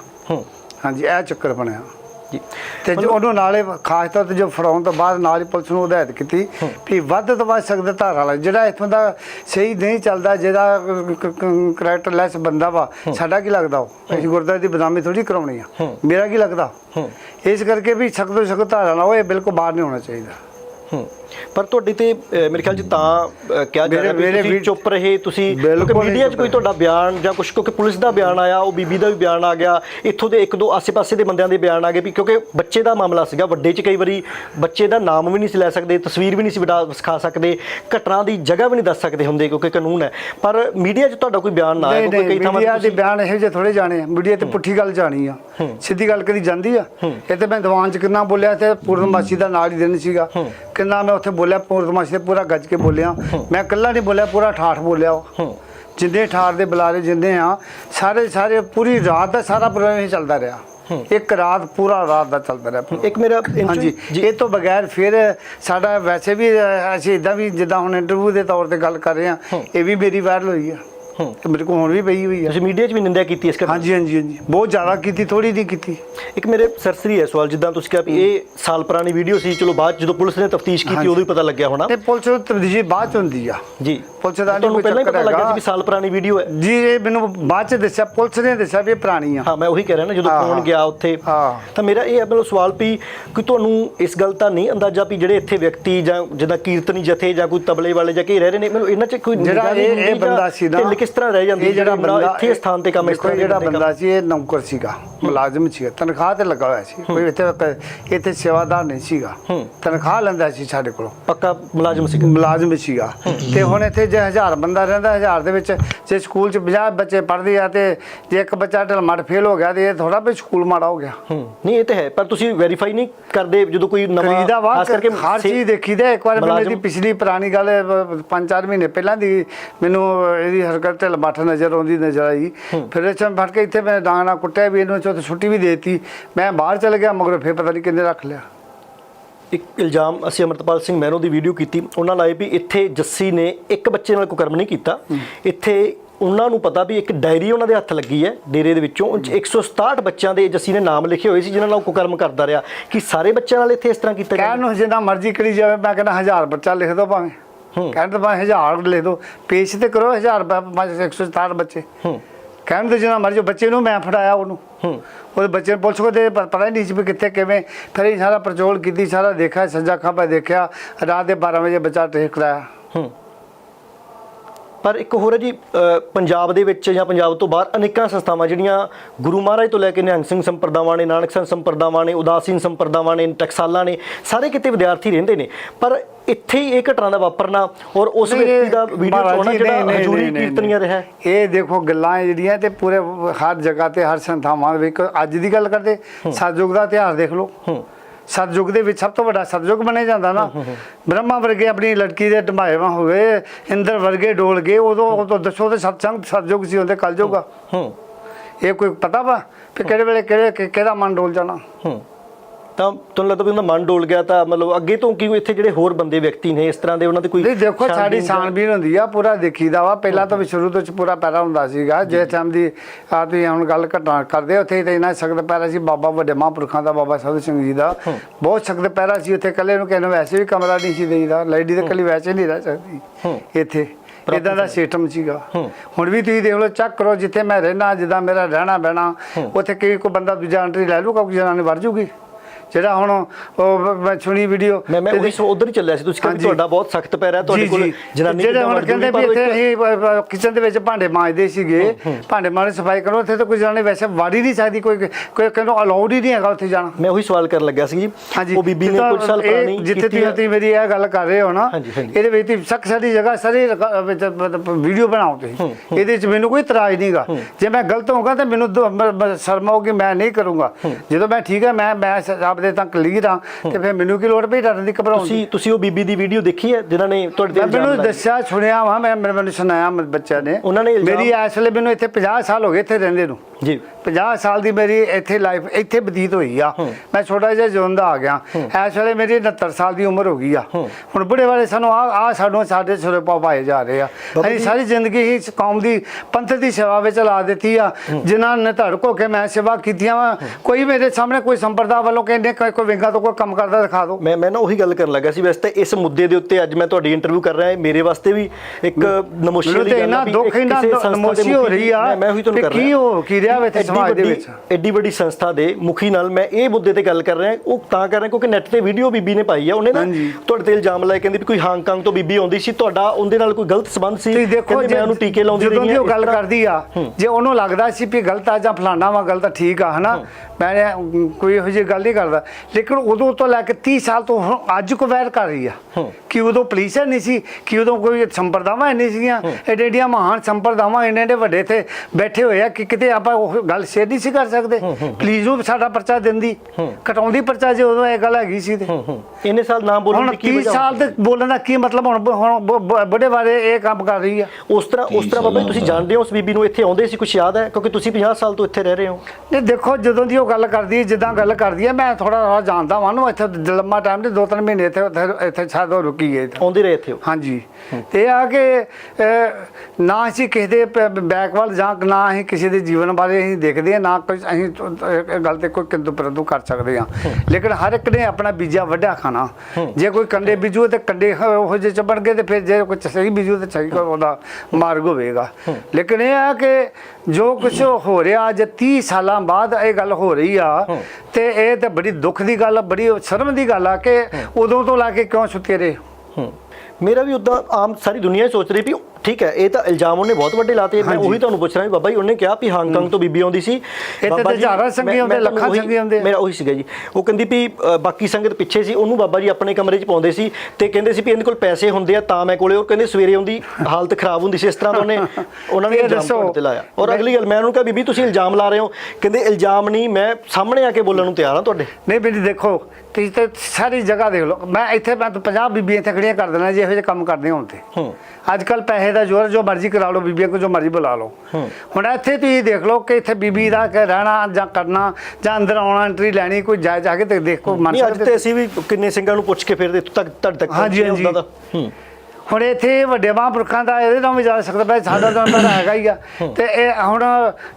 ਹਾਂਜੀ ਇਹ ਚੱਕਰ ਬਣਿਆ। ਜੀ। ਤੇ ਜੋ ਉਹਨੂੰ ਨਾਲੇ ਖਾਸ ਤੌਰ ਤੇ ਜੋ ਫੜਾਉਣ ਤੋਂ ਬਾਅਦ ਨਾਲ ਹੀ ਪੁਲਿਸ ਨੂੰ ਹਦਾਇਤ ਕੀਤੀ ਵੀ ਵੱਧ ਤੋਂ ਵੱਧ ਸਖਤ ਧਾਰਾ ਵਾਲਾ ਜਿਹੜਾ ਇੱਥੋਂ ਦਾ ਸਹੀ ਨਹੀਂ ਚੱਲਦਾ ਜਿਹਦਾ ਕਰੈਕਟਰਲੈਸ ਬੰਦਾ ਵਾ ਸਾਡਾ ਕੀ ਲੱਗਦਾ ਉਹ? ਅਸੀਂ ਗੁਰਦਾਰੇ ਦੀ ਬਦਨਾਮੀ ਥੋੜੀ ਕਰਾਉਣੀ ਆ। ਮੇਰਾ ਕੀ ਲੱਗਦਾ? ਇਸ ਕਰਕੇ ਵੀ ਸਖਤ ਤੋਂ ਸਖਤ ਧਾਰਾ ਨਾ ਹੋਏ ਬਿਲਕੁਲ ਬਾਹਰ ਨਹੀਂ ਹੋਣਾ ਚਾਹੀਦਾ। ਹੂੰ। ਪਰ ਤੁਹਾਡੀ ਤੇ ਅ, ਮੇਰੇ ਖਿਆਲ 'ਚ ਤਾਂ ਅ, ਕਿਹਾ ਜਾ ਰਿਹਾ ਵੀ ਮੇਰੇ ਤੁਸੀਂ ਵੀ- ਚੁੱਪ ਰਹੇ ਤੁਸੀਂ ਕਿਉਂਕਿ ਬਿਲਕੁਲ ਨਹੀਂ ਮੀਡੀਆ 'ਚ ਚੁੱਪ ਕੋਈ ਤੁਹਾਡਾ ਬਿਆਨ ਜਾਂ ਕੁਝ ਕਿਉਂਕਿ ਪੁਲਿਸ ਦਾ ਬਿਆਨ ਆਇਆ ਉਹ ਬੀਬੀ ਦਾ ਵੀ ਬਿਆਨ ਆ ਗਿਆ ਇੱਥੋਂ ਦੇ ਇੱਕ ਦੋ ਆਸੇ-ਪਾਸੇ ਦੇ ਬੰਦਿਆਂ ਦੇ ਬਿਆਨ ਆ ਗਏ ਵੀ ਕਿਉਂਕਿ ਬੱਚੇ ਦਾ ਮਾਮਲਾ ਸੀਗਾ ਵੱਡੇ 'ਚ ਕਈ ਵਾਰੀ ਬੱਚੇ ਦਾ ਨਾਮ ਵੀ ਨਹੀਂ ਸੀ ਲੈ ਸਕਦੇ ਤਸਵੀਰ ਵੀ ਨਹੀਂ ਸੀ ਵਿਖਾ ਸਕਦੇ ਘਟਨਾ ਦੀ ਜਗ੍ਹਾ ਵੀ ਨਹੀਂ ਦੱਸ ਸਕਦੇ ਹੁੰਦੇ ਕਿਉਂਕਿ ਕਾਨੂੰਨ ਹੈ। ਪਰ ਮੀਡੀਆ 'ਚ ਤੁਹਾਡਾ ਕੋਈ ਬਿਆਨ ਨਾ ਆਇਆ ਨਹੀਂ ਕਿਉਂਕਿ ਨਹੀਂ ਕਈ ਥਾਵਾਂ ਮੀਡੀਆ ਦੇ ਬਿਆਨ ਇਹੋ ਜਿਹੇ ਥੋੜੇ ਜਾਣੇ ਆ ਮੀਡੀਆ ਤੇ ਪੁੱਠੀ ਗੱਲ ਜਾਣੀ ਆ। ਸਿੱਧੀ ਗੱਲ ਕਦੀ ਜਾਂਦੀ ਆ ਇਹ ਤੇ ਮੈਂ ਦੀਵਾਨ ਚ ਕਿੰਨਾ ਬੋਲਿਆ ਤੇ ਪੂਰਨਮਾਸ਼ੀ ਦਾ ਨਾਲ ਹੀ ਦਿਨ ਸੀਗਾ। ਕਿੰਨਾ ਮੈਂ ਉੱਥੇ ਬੋਲਿਆ ਪੂਰਨਮਾਸ਼ੀ ਤੇ ਪੂਰਾ ਗੱਜ ਕੇ ਬੋਲਿਆ। ਮੈਂ ਇਕੱਲਾ ਨਹੀਂ ਬੋਲਿਆ ਪੂਰਾ ਠਾਠ ਬੋਲਿਆ ਉਹ। ਹੂੰ। ਜਿੰਨੇ ਠਾਠ ਦੇ ਬੁਲਾਰੇ ਜਿੰਨੇ ਆ ਸਾਰੇ ਸਾਰੇ ਪੂਰੀ ਰਾਤ ਦਾ ਸਾਰਾ ਪ੍ਰੋਗਰਾਮ ਹੀ ਚੱਲਦਾ ਰਿਹਾ। ਇੱਕ ਰਾਤ ਪੂਰਾ ਰਾਤ ਦਾ ਚੱਲਦਾ ਰਿਹਾ। ਇੱਕ ਮੇਰਾ ਹਾਂਜੀ। ਇਹ ਤੋਂ ਬਗੈਰ ਫਿਰ ਸਾਡਾ ਵੈਸੇ ਵੀ ਅਸੀਂ ਇਦਾਂ ਵੀ ਜਿੱਦਾਂ ਹੁਣ ਇੰਟਰਵਿਊ ਦੇ ਤੌਰ ਤੇ ਗੱਲ ਕਰ ਰਹੇ ਆ ਇਹ ਵੀ ਮੇਰੀ ਵਾਇਰਲ ਹੋਈ ਆ। ਤੇ ਮੇਰੇ ਕੋਲ ਹੁਣ ਵੀ ਪਈ ਹੋਈ ਆ। ਤੁਸੀਂ ਮੀਡੀਆ 'ਚ ਵੀ ਨਿੰਦਿਆ ਕੀਤੀ ਇਸ ਦੀ। ਹਾਂਜੀ ਹਾਂਜੀ ਹਾਂਜੀ। ਬਹੁਤ ਜ਼ਿਆਦਾ ਕੀਤੀ ਥੋੜੀ ਨਹੀਂ ਕੀਤੀ। ਇੱਕ ਮੇਰੇ ਸਰਸਰੀ ਹੈ ਸਵਾਲ ਜਿੱਦਾਂ ਤੁਸੀਂ ਕਿਹਾ ਵੀ ਇਹ ਸਾਲ ਪੁਰਾਣੀ ਵੀਡੀਓ ਸੀ ਚਲੋ ਬਾਅਦ 'ਚ ਜਦੋਂ ਪੁਲਿਸ ਨੇ ਤਫਤੀਸ਼ ਕੀਤੀ। ਉਦੋਂ ਹੀ ਪਤਾ ਲੱਗਿਆ ਹੋਣਾ। ਤੇ ਪੁਲਿਸ ਨੂੰ ਤਬਦੀਲੀ ਬਾਅਦ ਚ ਹੁੰਦੀ ਆ। ਜੀ। ਪੁਲਿਸ ਦਾ ਨਹੀਂ ਤੁਹਾਨੂੰ ਕੋਈ ਪਹਿਲਾਂ ਹੀ ਚੱਕਰ ਪਤਾ ਸੀ ਹੈਗਾ। ਵੀ ਸਾਲ ਪੁਰਾਣੀ ਵੀਡੀਓ ਹੈ। ਜੀ ਇਹ ਮੈਨੂੰ ਬਾਅਦ ਚ ਦੱਸਿਆ ਪੁਲਿਸ ਨੇ ਦੱਸਿਆ ਵੀ ਇਹ ਪੁਰਾਣੀ ਆ। ਹਾਂ ਮੈਂ ਉਹੀ ਕਹਿ ਰਿਹਾ ਨਾ ਜਦੋਂ ਹਾਂ, ਫੋਨ। ਗਿਆ ਉੱਥੇ। ਹਾਂ। ਤਾਂ ਮੇਰਾ ਇਹ ਹੈ ਮਤਲਬ ਸਵਾਲ ਵੀ ਕਿ ਤੁਹਾਨੂੰ ਇਸ ਗੱਲ ਦਾ ਨਹੀਂ ਅੰਦਾਜ਼ਾ ਵੀ ਜਿਹੜੇ ਇੱਥੇ ਵਿਅਕਤੀ ਜਾਂ ਜਿੱਦਾਂ ਕੀਰਤਨੀ ਜਥੇ ਜਾਂ ਕੋਈ ਤਬਲੇ ਵਾਲੇ ਜਾਂ ਕੀ ਰਹਿ ਰਹੇ ਨੇ ਮੈਨੂੰ ਇਹਨਾਂ 'ਚ ਕੋਈ ਜਿਹੜਾ ਨਿਗਾਹ ਨਹੀਂ ਇਹ ਹੁੰਦੀ ਇਹ ਜਾਂ ਬੰਦਾ ਸੀ ਨਾ ਢਿੱਲ ਕਿਸ ਤਰ੍ਹਾਂ ਰਹਿ ਜਾਂਦੀ ਇਹ ਜਿਹੜਾ ਬੰਦਾ ਇੱਥੇ ਸਥਾਨ ਤੇ ਕੰਮ ਇਸ ਦੇਖੋ, ਤਰ੍ਹਾਂ ਦੇ ਜਿਹੜਾ ਬੰਦੇ ਸੀ ਇਹ ਨੌਕਰ ਸੀਗਾ ਮੁਲਾਜ਼ਮ ਸੀਗਾ ਤਨਖਾਹ ਤੇ ਲੱਗਾ ਹੋਇਆ ਸੀ। ਕੋਈ ਇੱਥੇ ਇੱਥੇ ਸੇਵਾਦਾਰ ਨਹੀਂ ਸੀਗਾ। ਤਨਖਾਹ ਲੈਂਦਾ ਸੀ ਸਾਡੇ ਕੋਲੋਂ। ਪੱਕਾ ਮੁਲਾਜ਼ਮ ਸੀ ਮੁਲਾਜ਼ਮ ਸੀਗਾ। ਤੇ ਹੁਣ ਇੱਥੇ ਜੇ ਹਜ਼ਾਰ ਬੰਦਾ ਰਹਿੰਦਾ ਹਜ਼ਾਰ ਦੇ ਵਿੱਚ ਜੇ ਸਕੂਲ ਚ 50 ਬੱਚੇ ਪੜ੍ਹਦੇ ਆ ਤੇ ਜੇ ਇੱਕ ਬੱਚਾ ਢਲਮਟ ਫੇਲ ਹੋ ਗਿਆ ਤੇ ਇਹ ਥੋੜਾ ਵੀ ਸਕੂਲ ਮਾੜਾ ਹੋ ਗਿਆ। ਹੂੰ ਨਹੀਂ ਇਹ ਤੇ ਹੈ ਪਰ ਤੁਸੀਂ ਵੈਰੀਫਾਈ ਨਹੀਂ ਕਰਦੇ ਜਦੋਂ ਕੋਈ ਨਵਾਂ ਕਰੀਦਾ ਵਾ ਖਾਸ ਕਰਕੇ ਹਰ ਚੀਜ਼ ਦੇਖੀਦਾ ਇੱਕ ਵਾਰ ਮੈਨੂੰ ਇਹਦੀ ਪਿਛਲੀ ਪੁਰਾਣੀ ਗੱਲ ਪੰਜ ਚਾਰ ਮਹੀਨੇ ਪਹਿਲਾਂ ਦੀ ਮੈਨੂੰ ਇਹਦੀ ਹਰਕਤ ਢਲਮਟ ਨਜ਼ਰ ਆਉਂਦੀ ਨਜ਼ਰ ਆਈ। ਫਿਰ ਚੋਂ ਫੜ ਕੇ ਇੱਥੇ ਮੈਂ ਡਾਂਗਣਾ ਕੁੱਟਿਆ ਵੀ ਇਹਨੂੰ ਚੋਂ ਛੁੱਟੀ ਵੀ ਦੇਤੀ। ਮੈਂ ਬਾਹਰ ਚਲ ਗਿਆ ਮਗਰ ਫਿਰ ਪਤਾ ਨਹੀਂ ਕਿੰਨੇ ਰੱਖ ਲਿਆ। ਇੱਕ ਇਲਜ਼ਾਮ ਅਸੀਂ ਅਮਰਤਪਾਲ ਸਿੰਘ ਮਹਿਰੋ ਦੀ ਵੀਡੀਓ ਕੀਤੀ। ਉਹਨਾਂ ਲਾਏ ਵੀ ਇੱਥੇ ਜੱਸੀ ਨੇ ਇੱਕ ਬੱਚੇ ਨਾਲ ਕੁਕਰਮ ਨਹੀਂ ਕੀਤਾ। ਇੱਥੇ ਉਹਨਾਂ ਨੂੰ ਪਤਾ ਵੀ ਇੱਕ ਡਾਇਰੀ ਉਹਨਾਂ ਦੇ ਹੱਥ ਲੱਗੀ ਹੈ ਡੇਰੇ ਦੇ ਵਿੱਚੋਂ। ਉਹ 'ਚ 167 ਬੱਚਿਆਂ ਦੇ ਜੱਸੀ ਨੇ ਨਾਮ ਲਿਖੇ ਹੋਏ ਸੀ ਜਿਨ੍ਹਾਂ ਨਾਲ ਉਹ ਕੁਕਰਮ ਕਰਦਾ ਰਿਹਾ। ਕਿ ਸਾਰੇ ਬੱਚਿਆਂ ਨਾਲ ਇੱਥੇ ਇਸ ਤਰ੍ਹਾਂ ਕੀਤਾ ਕਹਿਣ ਗਿਆ ਨੂੰ ਜਿੰਨਾ ਮਰਜ਼ੀ ਕਰੀ ਜਾਵੇ ਮੈਂ ਕਹਿੰਦਾ ਹਜ਼ਾਰ ਬੱਚਾ ਲਿਖ ਦੋ ਭਾਵੇਂ। ਕਹਿਣ ਤਾਂ ਭਾਵੇਂ ਹਜ਼ਾਰ ਲਿਖ ਦੋ। ਪੇਸ਼ ਤੇ ਕਰੋ ਹਜ਼ਾਰ ਬ- ਪੰਜ- 167 ਬੱਚੇ। ਹੂੰ। ਕਹਿਣ ਤੇ ਜਿੰਨਾ ਮਰਜ਼ੀ ਬੱਚੇ ਨੂੰ ਮੈਂ ਫੜਾਇਆ ਉਹਨੂੰ। ਹੂੰ। ਉਹਦੇ ਬੱਚੇ ਨੂੰ ਪੁਲਿਸ ਕੋ ਤੇ ਪਤਾ ਨਹੀਂ ਸੀ ਵੀ ਕਿੱਥੇ ਕਿਵੇਂ। ਫਿਰ ਇਹ ਸਾਰਾ ਪਰਚੋਲ ਕੀਤੀ ਸਾਰਾ ਦੇਖਿਆ ਸੱਜਾ ਖੱਬਾ ਦੇਖਿਆ। ਰਾਤ ਦੇ 12 ਵਜੇ ਬੱਚਾ ਟੇਕ ਕਰਾਇਆ ਹੂੰ। ਪਰ ਇੱਕ ਹੋਰ ਹੈ ਜੀ ਪੰਜਾਬ ਦੇ ਵਿੱਚ ਜਾਂ ਪੰਜਾਬ ਤੋਂ ਬਾਹਰ ਅਨੇਕਾਂ ਸੰਸਥਾਵਾਂ ਜਿਹੜੀਆਂ ਗੁਰੂ ਮਹਾਰਾਜ ਤੋਂ ਲੈ ਕੇ ਨਿਹੰਗ ਸਿੰਘ ਸੰਪਰਦਾਵਾਂ ਨੇ ਨਾਨਕ ਸਿੰਘ ਸੰਪਰਦਾਵਾਂ ਨੇ ਉਦਾਸੀਨ ਸੰਪਰਦਾਵਾਂ ਨੇ ਟਕਸਾਲਾਂ ਨੇ ਸਾਰੇ ਕਿਤੇ ਵਿਦਿਆਰਥੀ ਰਹਿੰਦੇ ਨੇ। ਪਰ ਇੱਥੇ ਹੀ ਇਹ ਘਟਨਾ ਦਾ ਵਾਪਰਨਾ ਔਰ ਉਸ ਵਿਅਕਤੀ ਦਾ ਵੀਡੀਓ ਚੋਣਾ ਜਿਹੜਾ ਹਜ਼ੂਰੀ ਕੀਰਤਨੀਆ ਰਿਹਾ। ਇਹ ਦੇਖੋ ਗੱਲਾਂ ਜਿਹੜੀਆਂ ਤੇ ਪੂਰੇ ਹਰ ਜਗ੍ਹਾ ਤੇ ਹਰ ਸੰਥਾਵਾਂ ਦੇ ਵਿੱਚ ਅੱਜ ਦੀ ਗੱਲ ਕਰਦੇ ਸਤਜੁਗ ਦਾ ਇਤਿਹਾਸ ਦੇਖ ਲਓ। ਸਤਜੁਗ ਦੇ ਵਿੱਚ ਸਭ ਤੋਂ ਵੱਡਾ ਸਤਜੁਗ ਬਣਿਆ ਜਾਂਦਾ ਨਾ। ਬ੍ਰਹਮਾ ਵਰਗੇ ਆਪਣੀ ਲੜਕੀ ਦੇ ਢਮਾਏਵਾ ਹੋ ਗਏ ਇੰਦਰ ਵਰਗੇ ਡੋਲ ਗਏ ਉਦੋਂ ਉਦੋਂ ਦੱਸੋ ਤੇ ਸਤਸੰਗ ਸਤਜੁਗ ਸੀ ਹੁੰਦੇ ਕੱਲ ਜੂਗਾ ਹੂੰ ਇਹ ਕੋਈ ਪਤਾ ਵਾ ਕਿ ਕਿਹੜੇ ਵੇਲੇ ਕਿਹੜੇ ਕਿਹਦਾ ਮਨ ਡੋਲ ਜਾਣਾ? ਹੂੰ। ਤਾਂ ਤੁਹਾਨੂੰ ਲੱਗਦਾ ਵੀ ਉਹਦਾ ਮਨ ਡੋਲ ਗਿਆ ਤਾਂ ਮਤਲਬ ਅੱਗੇ ਤੋਂ ਕਿਉਂ ਇੱਥੇ ਜਿਹੜੇ ਹੋਰ ਬੰਦੇ ਵਿਅਕਤੀ ਨੇ ਇਸ ਤਰ੍ਹਾਂ ਦੇ ਉਹਨਾਂ ਦੇ ਕੋਈ ਨਹੀਂ ਦੇਖੋ ਸਾਡੀ ਸਾਨਬੀਨ ਹੁੰਦੀ ਆ ਪੂਰਾ ਦੇਖੀਦਾ ਵਾ। ਪਹਿਲਾਂ ਤਾਂ ਸ਼ੁਰੂ ਤੋਂ ਪੂਰਾ ਪੈਰਾ ਹੁੰਦਾ ਸੀਗਾ। ਜੇ ਟਾਈਮ ਦੀ ਆ ਤੁਸੀਂ ਹੁਣ ਗੱਲ ਘਟਨਾ ਕਰਦੇ ਉੱਥੇ ਤੇ ਇੰਨਾ ਸਖਤ ਪੈਰਾ ਸੀ ਬਾਬਾ ਵੱਡੇ ਮਹਾਂਪੁਰਖਾਂ ਦਾ ਬਾਬਾ ਸਾਧੂ ਸਿੰਘ ਜੀ ਦਾ। ਬਹੁਤ ਸਖਤ ਪੈਰਾ ਸੀ ਉੱਥੇ ਇਕੱਲੇ ਨੂੰ ਨੂੰ ਵੈਸੇ ਵੀ ਕਮਰਾ ਨਹੀਂ ਸੀ ਦੇਈਦਾ। ਲੇਡੀ ਤੇ ਇਕੱਲੀ ਵੈਸੇ ਨਹੀਂ ਰਹਿ ਸਕਦੀ ਇੱਥੇ। ਇਦਾਂ ਦਾ ਸਿਸਟਮ ਸੀਗਾ। ਹੁਣ ਵੀ ਤੁਸੀਂ ਦੇਖ ਲਓ ਚੈੱਕ ਕਰੋ ਜਿੱਥੇ ਮੈਂ ਰਹਿਣਾ ਜਿੱਦਾਂ ਮੇਰਾ ਰਹਿਣਾ ਬਹਿਣਾ ਉੱਥੇ ਕੀ ਕੋਈ ਬੰਦਾ ਦੂਜਾ ਐਂਟਰੀ ਲੈ ਲੂਗਾ ਕੋਈ ਜਨਾਨੀ ਵੜ ਜੂਗੀ। ਜਿਹੜਾ ਹੁਣ ਉਹ ਮੈਂ ਸੁਣੀ ਵੀਡੀਓ ਮੈਂ ਮੈਂ ਉਹੀ ਉਧਰ ਹੀ ਚੱਲਿਆ ਸੀ। ਤੁਸੀਂ ਕਹਿੰਦੇ। ਤੁਹਾਡਾ ਬਹੁਤ ਸਖਤ ਪੈਰ ਹੈ ਤੁਹਾਡੇ ਕੋਲ। ਜਨਾਨੀ ਜਿਹੜੇ ਹੁਣ ਕਹਿੰਦੇ ਵੀ ਇੱਥੇ ਅਸੀਂ ਕਿਚਨ ਦੇ ਵਿੱਚ ਭਾਂਡੇ ਮਾਂਜਦੇ ਸੀਗੇ। ਭਾਂਡੇ ਮਾਂਜੇ ਸਫ਼ਾਈ ਕਰੋ ਉੱਥੇ ਤਾਂ ਕੋਈ ਜਾਣੇ ਵੈਸੇ ਵੜ ਨਹੀਂ ਸਕਦੀ ਕੋਈ ਕੋਈ ਕਹਿੰਦਾ ਅਲਾਉਡ ਹੀ ਨਹੀਂ ਹੈਗਾ ਉੱਥੇ ਜਾਣਾ। ਮੈਂ ਉਹੀ ਸਵਾਲ ਕਰਨ ਲੱਗਾ ਸੀ ਜੀ। ਉਹ ਬੀਬੀ ਨੇ ਕੁਝ ਸਾਲ ਪੁਰਾਣੀ ਜਿੱਥੇ ਤੁਸੀਂ। ਤੁਸੀਂ ਮੇਰੀ ਇਹ ਗੱਲ ਕਰ ਰਹੇ ਹੋ ਨਾ। ਇਹਦੇ ਵਿੱਚ ਤੁਸੀਂ ਸਖਤ ਸਾਡੀ ਜਗ੍ਹਾ ਸਾਰੀ ਵੀਡੀਓ ਬਣਾਓ ਤੁਸੀਂ। ਇਹਦੇ ਵਿੱਚ ਮੈਨੂੰ ਕੋਈ ਇਤਰਾਜ਼ ਨਹੀਂਗਾ ਜੇ ਮੈਂ ਗਲਤ ਹੋਊਗਾ ਤਾਂ ਮੈਨੂੰ ਸ਼ਰਮ ਆਊਗੀ ਮੈਂ ਨਹੀਂ ਕਰੂੰਗਾ। ਜਦੋਂ ਮੈਂ ਠੀਕ ਹੈ ਮੈਂ ਮੈਂ ਆਪਦੇ ਤੱਕ ਕਲੀਅਰ ਹਾਂ ਤੇ ਫਿਰ ਮੈਨੂੰ ਕੀ ਲੋੜ ਪਈ ਡਰਨ ਦੀ ਘਬਰਾਉਣ ਦੀ? ਤੁਸੀਂ ਤੁਸੀਂ ਉਹ ਬੀਬੀ ਦੀ ਵੀਡੀਓ ਦੇਖੀ ਹੈ ਜਿਨ੍ਹਾਂ ਨੇ ਤੁਹਾਡੇ ਤੇ ਮੈਂ ਮੈਨੂੰ? ਦੱਸਿਆ ਸੁਣਿਆ ਵਾ ਮੈਂ ਮੈਨੂੰ ਸੁਣਾਇਆ ਬੱਚਿਆਂ ਨੇ। ਉਹਨਾਂ ਨੇ ਮੇਰੀ ਇਸ ਵੇਲੇ ਮੈਨੂੰ ਇੱਥੇ 50 ਸਾਲ ਹੋ ਗਏ ਇੱਥੇ ਰਹਿੰਦੇ ਨੂੰ। ਜੀ। 50 ਸਾਲ ਦੀ ਮੇਰੀ ਇੱਥੇ ਲਾਈਫ ਇੱਥੇ ਬਤੀਤ ਹੋਈ ਆ। ਮੈਂ ਛੋਟਾ ਜਿਹਾ ਜਿਉਂਦਾ ਆ ਗਿਆ। ਇਸ ਵੇਲੇ ਮੇਰੀ 69 ਸਾਲ ਦੀ ਉਮਰ ਹੋ ਗਈ ਆ। ਹੁਣ ਬੁੜੇ ਵਾਲੇ ਸਾਨੂੰ ਆ ਆ ਸਾਨੂੰ ਸਾਡੇ ਸਿਰੇ ਪਾ ਪਾਏ ਜਾ ਰਹੇ ਆ। ਅਸੀਂ ਸਾਰੀ ਜ਼ਿੰਦਗੀ ਹੀ ਇਸ ਕੌਮ ਦੀ ਪੰਥ ਦੀ ਸੇਵਾ ਵਿੱਚ ਲਾ ਦਿੱਤੀ ਆ। ਜਿਨ੍ਹਾਂ ਨੇ ਧੜਕੋ ਕੇ ਮੈਂ ਸੇਵਾ ਕੀਤੀਆਂ ਵਾ। ਕੋਈ ਮੇਰੇ ਸਾਹਮਣੇ ਕੋਈ ਸੰਪਰਦਾ ਵੱਲੋਂ ਕਹਿੰਦੇ ਕੋਈ ਕੋਈ ਵਿੰਗਾ ਤੋਂ ਕੋਈ ਕੰਮ ਕਰਦਾ ਦਿਖਾ ਦਿਓ। ਮੈਂ ਮੈਂ ਨਾ ਉਹੀ ਗੱਲ ਕਰਨ ਲੱਗਾ ਸੀ। ਵੈਸੇ ਤਾਂ ਇਸ ਮੁੱਦੇ ਦੇ ਉੱਤੇ ਅੱਜ ਮੈਂ ਤੁਹਾਡੀ ਇੰਟਰਵਿਊ ਕਰ ਰਿਹਾ। ਹਾਂ ਮੇਰੇ ਵਾਸਤੇ ਵੀ ਇੱਕ ਨਮੋਸ਼ੀ ਤੇ ਗੱਲ ਇੰਨਾ ਵੀ ਕਿਸੇ ਸੰਸਥਾ ਦੇ ਹੋ ਰਹੀ ਆ ਮੈਂ- ਉਹੀ ਤੁਹਾਨੂੰ ਕਰ ਰਿਹਾ। ਕੀ ਹੋ- ਕੀ ਰਿਹਾ ਵਾ ਇੱਥੇ ਐਡੀ ਸਮਾਜ ਦੇ ਵਿੱਚ? ਐਡੀ ਵੱਡੀ ਸੰਸਥਾ ਦੇ ਮੁਖੀ ਨਾਲ ਮੈਂ ਇਹ ਮੁੱਦੇ ਤੇ ਗੱਲ ਕਰ ਰਿਹਾ ਉਹ ਤਾਂ ਕਰ ਰਿਹਾ ਕਿਉਂਕਿ ਨੈਟ ਤੇ ਵੀਡੀਓ ਬੀਬੀ ਨੇ ਪਾਈ ਆ ਉਹਨੇ ਨਾ। ਤੁਹਾਡੇ ਤੇ ਇਲਜ਼ਾਮ ਲਾਇਆ ਕਹਿੰਦੀ ਕੋਈ ਹਾਂਗਕਾਂਗ ਤੋਂ ਬੀਬੀ ਆਉਂਦੀ ਸੀ ਤੁਹਾਡਾ ਉਹਦੇ ਨਾਲ ਕੋਈ ਗਲਤ ਸੰਬੰਧ ਸੀ? ਤੁਸੀਂ ਦੇਖੋ ਕਹਿੰਦੀ ਮੈਂ ਉਹਨੂੰ ਟੀਕੇ ਲਾਉਂਦੀ ਜਦੋਂ ਰਹੀ ਦੀ ਹਾਂ, ਉਹ ਗੱਲ ਕਰਦੀ ਆ ਜੇ ਉਹਨੂੰ ਲੱਗਦਾ ਸੀ ਵੀ ਗਲਤ ਆ ਜਾਂ ਫਲਾਣਾ ਵਾ ਗਲਤ ਠੀਕ ਆ ਹਨਾ? ਮੈਂ ਕੋਈ ਇਹੋ ਜਿਹੀ ਗੱਲ ਨਹੀਂ ਕਰਦਾ। ਲੇਕਿਨ ਉਦੋਂ ਤੋਂ ਲੈ ਕੇ 30 ਸਾਲ ਤੋਂ ਹੁਣ ਅੱਜ ਕੋ ਵੈਰ ਕਰ ਰਹੀ ਆ। ਕਿ ਉਦੋਂ ਪੁਲਿਸ ਹੈ ਨਹੀਂ ਸੀ ਕਿ ਉਦੋਂ ਕੋਈ ਸੰਪਰਦਾਵਾਂ ਨਹੀਂ ਸੀਗੀਆਂ। ਐਡੇ ਐਡੀਆਂ ਮਹਾਨ ਸੰਪਰਦਾਵਾਂ ਇੰਨੇ ਐਡੇ ਵੱਡੇ ਤੇ ਬੈਠੇ ਹੋਏ ਆ ਕਿ ਕਿਤੇ ਆਪਾਂ ਉਹ ਗੱਲ ਸ਼ੇਅਰ ਨਹੀਂ ਸੀ ਕਰ ਸਕਦੇ। ਪੁਲਿਸ ਨੂੰ ਸਾਡਾ ਪਰਚਾ ਦਿੰਦੀ। ਕਟਾਉਂਦੀ ਪਰਚਾ ਜੇ ਉਦੋਂ ਇਹ ਗੱਲ ਹੈਗੀ ਸੀ ਤੇ। ਇੰਨੇ ਸਾਲ ਨਾ ਬੋਲਣ ਦੀ ਕੀ 30 ਵਜ੍ਹਾ ਸਾਲ ਤੱਕ ਬੋਲਣ ਦਾ ਕੀ ਮਤਲਬ? ਹੁਣ ਹੁਣ ਬੜੇ ਬਾਰੇ ਇਹ ਕੰਮ ਕਰ ਰਹੀ ਆ। ਉਸ ਤਰ੍ਹਾਂ ਉਸ ਤਰ੍ਹਾਂ ਬਾਬਾ ਜੀ ਤੁਸੀਂ ਜਾਣਦੇ ਹੋ ਉਸ ਬੀਬੀ ਨੂੰ ਇੱਥੇ ਆਉਂਦੇ ਸੀ ਕੁਝ ਯਾਦ ਹੈ? ਕਿਉਂਕਿ ਤੁਸੀਂ 50 ਸਾਲ ਤੋਂ ਇੱਥੇ ਰਹਿ ਰਹੇ ਹੋ। ਨਹੀਂ ਦੇਖੋ ਜਦੋਂ ਦੀ ਉਹ ਗੱਲ ਕਰਦੀ ਹੈ ਜਿੱਦਾਂ ਗੱਲ ਕਰਦੀ ਹੈ ਮੈਂ ਥੋੜਾ ਥੋੜਾ ਜਾਣਦਾ ਵਾਂ ਨੂੰ ਇੱਥੇ ਲੰਮਾ ਟਾਈਮ ਤੇ ਦੋ ਤਿੰਨ ਮਹੀਨੇ ਇੱਥੇ ਇੱਥੇ ਸ਼ਾਇਦ ਉਹ ਰੁਕੀ ਗਏ ਆਉਂਦੇ ਰਹੇ ਇੱਥੇ। ਹਾਂਜੀ। ਤੇ ਆ ਕਿ ਨਾ ਅਸੀਂ ਕਿਸੇ ਦੇ ਬੈਕ ਵੱਲ ਜਾਂ ਨਾ ਅਸੀਂ ਕਿਸੇ ਦੇ ਜੀਵਨ ਬਾਰੇ ਅਸੀਂ ਦੇਖਦੇ ਹਾਂ ਨਾ ਕੋਈ ਅਸੀਂ ਇਹ ਗੱਲ ਤੇ ਕੋਈ ਕਿੰਤੂ ਪਰੰਤੂ ਕਰ ਸਕਦੇ ਹਾਂ। ਲੇਕਿਨ ਹਰ ਇੱਕ ਨੇ ਆਪਣਾ ਬੀਜਾ ਵੱਡਾ ਖਾਣਾ। ਜੇ ਕੋਈ ਕੰਡੇ ਬੀਜੂ ਤੇ ਕੰਡੇ ਉਹ ਜਿਹੇ ਚੱਬਣ ਗਏ ਤੇ ਫਿਰ ਜੇ ਕੋਈ ਸਹੀ ਬੀਜੂ ਤੇ ਸਹੀ ਉਹਦਾ ਮਾਰਗ ਹੋਵੇਗਾ। ਲੇਕਿਨ ਇਹ ਆ ਕਿ ਜੋ ਕੁਝ ਹੋ ਰਿਹਾ ਅੱਜ 30 ਸਾਲਾਂ ਬਾਅਦ ਇਹ ਗੱਲ ਹੋ ਰਹੀ ਆ ਤੇ ਇਹ ਤੇ ਬੜੀ ਦੁੱਖ ਦੀ ਗੱਲ ਆ ਬੜੀ ਸ਼ਰਮ ਦੀ ਗੱਲ ਆ ਕਿ ਉਦੋਂ ਤੋਂ ਲਾ ਕੇ ਕਿਉਂ ਸੁੱਤੇ ਰਹੇ? ਹੂੰ। ਮੇਰਾ ਵੀ ਉਦਾਂ ਆਮ ਸਾਰੀ ਦੁਨੀਆ ਹੀ ਸੋਚ ਰਹੀ ਵੀ ਠੀਕ ਹੈ ਇਹ ਤਾਂ ਇਲਜ਼ਾਮ ਉਹਨੇ ਬਹੁਤ ਵੱਡੇ ਲਾਤੇ। ਮੈਂ। ਉਹੀ ਤੁਹਾਨੂੰ ਪੁੱਛ ਰਿਹਾ ਵੀ ਬਾਬਾ ਜੀ ਉਹਨੇ ਕਿਹਾ ਵੀ ਹਾਂਗਕਾਂਗ ਤੋਂ ਬੀਬੀ ਆਉਂਦੀ ਸੀ। ਤੇ ਬਾਬਾ ਜੀ, ਹਜ਼ਾਰਾਂ ਸੰਗੀ ਆਉਂਦੇ, ਲੱਖਾਂ ਸੰਗੀ ਆਉਂਦੇ। ਮੇਰਾ ਉਹੀ ਸੀਗਾ ਜੀ। ਉਹ ਕਹਿੰਦੀ ਵੀ ਬਾਕੀ ਸੰਗਤ ਪਿੱਛੇ ਸੀ ਉਹਨੂੰ ਬਾਬਾ ਜੀ ਆਪਣੇ ਕਮਰੇ 'ਚ ਪਾਉਂਦੇ ਸੀ ਤੇ ਕਹਿੰਦੇ ਸੀ ਵੀ ਇਹਦੇ ਕੋਲ ਪੈਸੇ ਹੁੰਦੇ ਆ ਤਾਂ ਮੈਂ ਕੋਲੇ ਉਹ ਕਹਿੰਦੇ ਸਵੇਰੇ ਉਹਦੀ ਹਾਲਤ ਖਰਾਬ ਹੁੰਦੀ ਸੀ ਇਸ ਤਰ੍ਹਾਂ ਦਾ ਉਹਨੇ ਉਹਨਾਂ ਨੇ ਇਲਜ਼ਾਮ ਤੇ ਲਾਇਆ। ਔਰ ਅਗਲੀ ਗੱਲ ਮੈਂ ਉਹਨੂੰ ਕਿਹਾ ਬੀਬੀ ਤੁਸੀਂ ਇਲਜ਼ਾਮ ਲਾ ਰਹੇ ਹੋ। ਕਹਿੰਦੇ ਇਲਜ਼ਾਮ ਨਹੀਂ ਮੈਂ ਸਾਹਮਣੇ ਆ ਕੇ ਬੋਲਣ ਨੂੰ ਤਿਆਰ ਹਾਂ ਤੁਹਾਡੇ। ਨਹੀਂ ਬੇਟੀ ਦੇਖੋ ਤੁਸੀਂ ਤੇ ਸਾਰੀ ਜਗ੍ਹਾ ਦੇਖ ਲਓ। ਮੈਂ ਇੱਥੇ ਮੈਂ ਤਾਂ 50 ਬੀਬੀਆਂ ਇੱਥੇ ਖੜੀਆਂ ਕਰ ਦੇਣਾ ਜੇ ਇਹੋ ਜਿਹੇ ਕੰਮ ਕਰਦੇ ਹੋਣ ਤੇ। ਹੂੰ। ਅੱਜ ਕੱਲ ਪੈਸੇ ਦਾ ਜ਼ੋਰ ਜੋ ਮਰਜ਼ੀ ਕਰਾ ਲਓ ਬੀਬੀਆਂ ਕੋ ਜੋ ਮਰਜ਼ੀ ਬੁਲਾ ਲਓ। ਹੁਣ ਇੱਥੇ ਤੁਸੀਂ ਦੇਖ ਲਓ ਕਿ ਇੱਥੇ ਬੀਬੀ ਦਾ ਕਿ ਰਹਿਣਾ ਜਾਂ ਕਰਨਾ ਜਾਂ ਅੰਦਰ ਆਉਣਾ ਐਂਟਰੀ ਲੈਣੀ ਕੋਈ ਜਾ ਜਾ ਕੇ ਦੇਖੋ ਮਨ ਨਹੀਂ ਅੱਜ ਤੇ ਅਸੀਂ ਵੀ ਕਿੰਨੇ ਸਿੰਘਾਂ ਨੂੰ ਪੁੱਛ ਕੇ ਫਿਰ ਇੱਥੋਂ ਤੱਕ ਤੁਹਾਡੇ ਤੱਕ ਹਾਂਜੀ, ਹਾਂਜੀ। ਹੁਣ ਇੱਥੇ ਵੱਡੇ ਮਹਾਂਪੁਰਖਾਂ ਦਾ ਇਹਦੇ ਨਾਲ ਵੀ ਜਾ ਸਕਦਾ ਪਿਆ ਸਾਡਾ ਤਾਂ ਅੰਦਰ ਹੈਗਾ ਹੀ ਆ। ਤੇ ਇਹ ਹੁਣ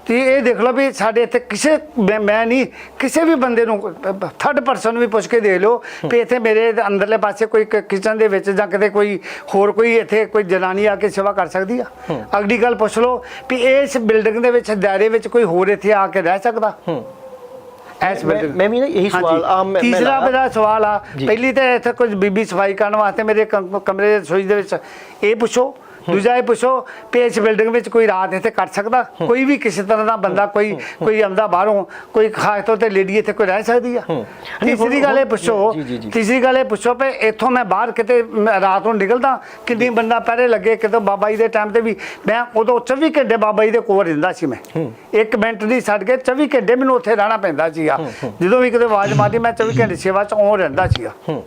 ਤੁਸੀਂ ਇਹ ਦੇਖ ਲਓ ਵੀ ਸਾਡੇ ਇੱਥੇ ਕਿਸੇ ਮੈਂ ਮੈਂ ਨਹੀਂ ਕਿਸੇ ਵੀ ਬੰਦੇ ਨੂੰ ਥਰਡ ਪਰਸਨ ਵੀ ਪੁੱਛ ਕੇ ਦੇ ਲਓ ਵੀ ਇੱਥੇ ਮੇਰੇ ਅੰਦਰਲੇ ਪਾਸੇ ਕੋਈ ਕਿਚਨ ਦੇ ਵਿੱਚ ਜਾਂ ਕਿਤੇ ਕੋਈ ਹੋਰ ਕੋਈ ਇੱਥੇ ਕੋਈ ਜਨਾਨੀ ਆ ਕੇ ਸੇਵਾ ਕਰ ਸਕਦੀ ਆ। ਅਗਲੀ ਗੱਲ ਪੁੱਛ ਲਓ ਵੀ ਇਸ ਬਿਲਡਿੰਗ ਦੇ ਵਿੱਚ ਦਾਇਰੇ ਵਿੱਚ ਕੋਈ ਹੋਰ ਇੱਥੇ ਆ ਕੇ ਰਹਿ ਸਕਦਾ। ਇਸ ਮੈਂ- ਵੀ ਨਾ ਇਹੀ ਸਵਾਲ ਆਮ ਮੈਂ- ਮੈਂ ਤੀਸਰਾ ਲਾਇਆ। ਮੇਰਾ ਸਵਾਲ ਆ। ਪਹਿਲੀ ਤੇ ਇੱਥੇ ਕੁਝ ਬੀਬੀ ਸਫ਼ਾਈ ਕਰਨ ਵਾਸਤੇ ਮੇਰੇ ਕਮ- ਕਮਰੇ ਦੇ ਰਸੋਈ ਦੇ ਵਿੱਚ ਇਹ ਪੁੱਛੋ ਦੂਜਾ ਇਹ ਪੁੱਛੋ ਕਿ ਇਸ ਬਿਲਡਿੰਗ ਵਿੱਚ ਕੋਈ ਰਾਤ ਇੱਥੇ ਕੱਟ ਸਕਦਾ? ਕੋਈ ਵੀ ਕਿਸੇ ਤਰ੍ਹਾਂ ਦਾ ਬੰਦਾ ਕੋਈ ਕੋਈ ਆਉਂਦਾ ਬਾਹਰੋਂ ਕੋਈ ਖਾਸ ਤੌਰ ਤੇ ਲੇਡੀ ਇੱਥੇ ਕੋਈ ਰਹਿ ਸਕਦੀ ਆ? ਤੀਸਰੀ ਗੱਲ ਇਹ ਪੁੱਛੋ। ਤੀਸਰੀ ਗੱਲ ਇਹ ਪੁੱਛੋ ਵੀ ਇੱਥੋਂ ਮੈਂ ਬਾਹਰ ਕਿਤੇ ਰਾਤ ਨੂੰ ਨਿਕਲਦਾ ਕਿੰਨੀ ਬੰਦਾ ਪਹਿਰੇ ਲੱਗੇ ਕਿਤੇ ਬਾਬਾ ਜੀ ਦੇ ਟਾਈਮ ਤੇ ਵੀ ਮੈਂ ਉਦੋਂ 24 ਘੰਟੇ ਬਾਬਾ ਜੀ ਦੇ ਕੋਲ ਰਹਿੰਦਾ ਸੀ ਮੈਂ। ਇੱਕ ਮਿੰਟ ਨਹੀਂ ਛੱਡ ਕੇ 24 ਘੰਟੇ ਮੈਨੂੰ ਉੱਥੇ ਰਹਿਣਾ ਪੈਂਦਾ ਸੀਗਾ। ਜਦੋਂ ਵੀ ਕਿਤੇ ਆਵਾਜ਼ ਮਾਰਦੀ ਮੈਂ 24 ਘੰਟੇ ਸੇਵਾ 'ਚ ਉਹ ਰਹਿੰਦਾ ਸੀਗਾ। ਹੂੰ।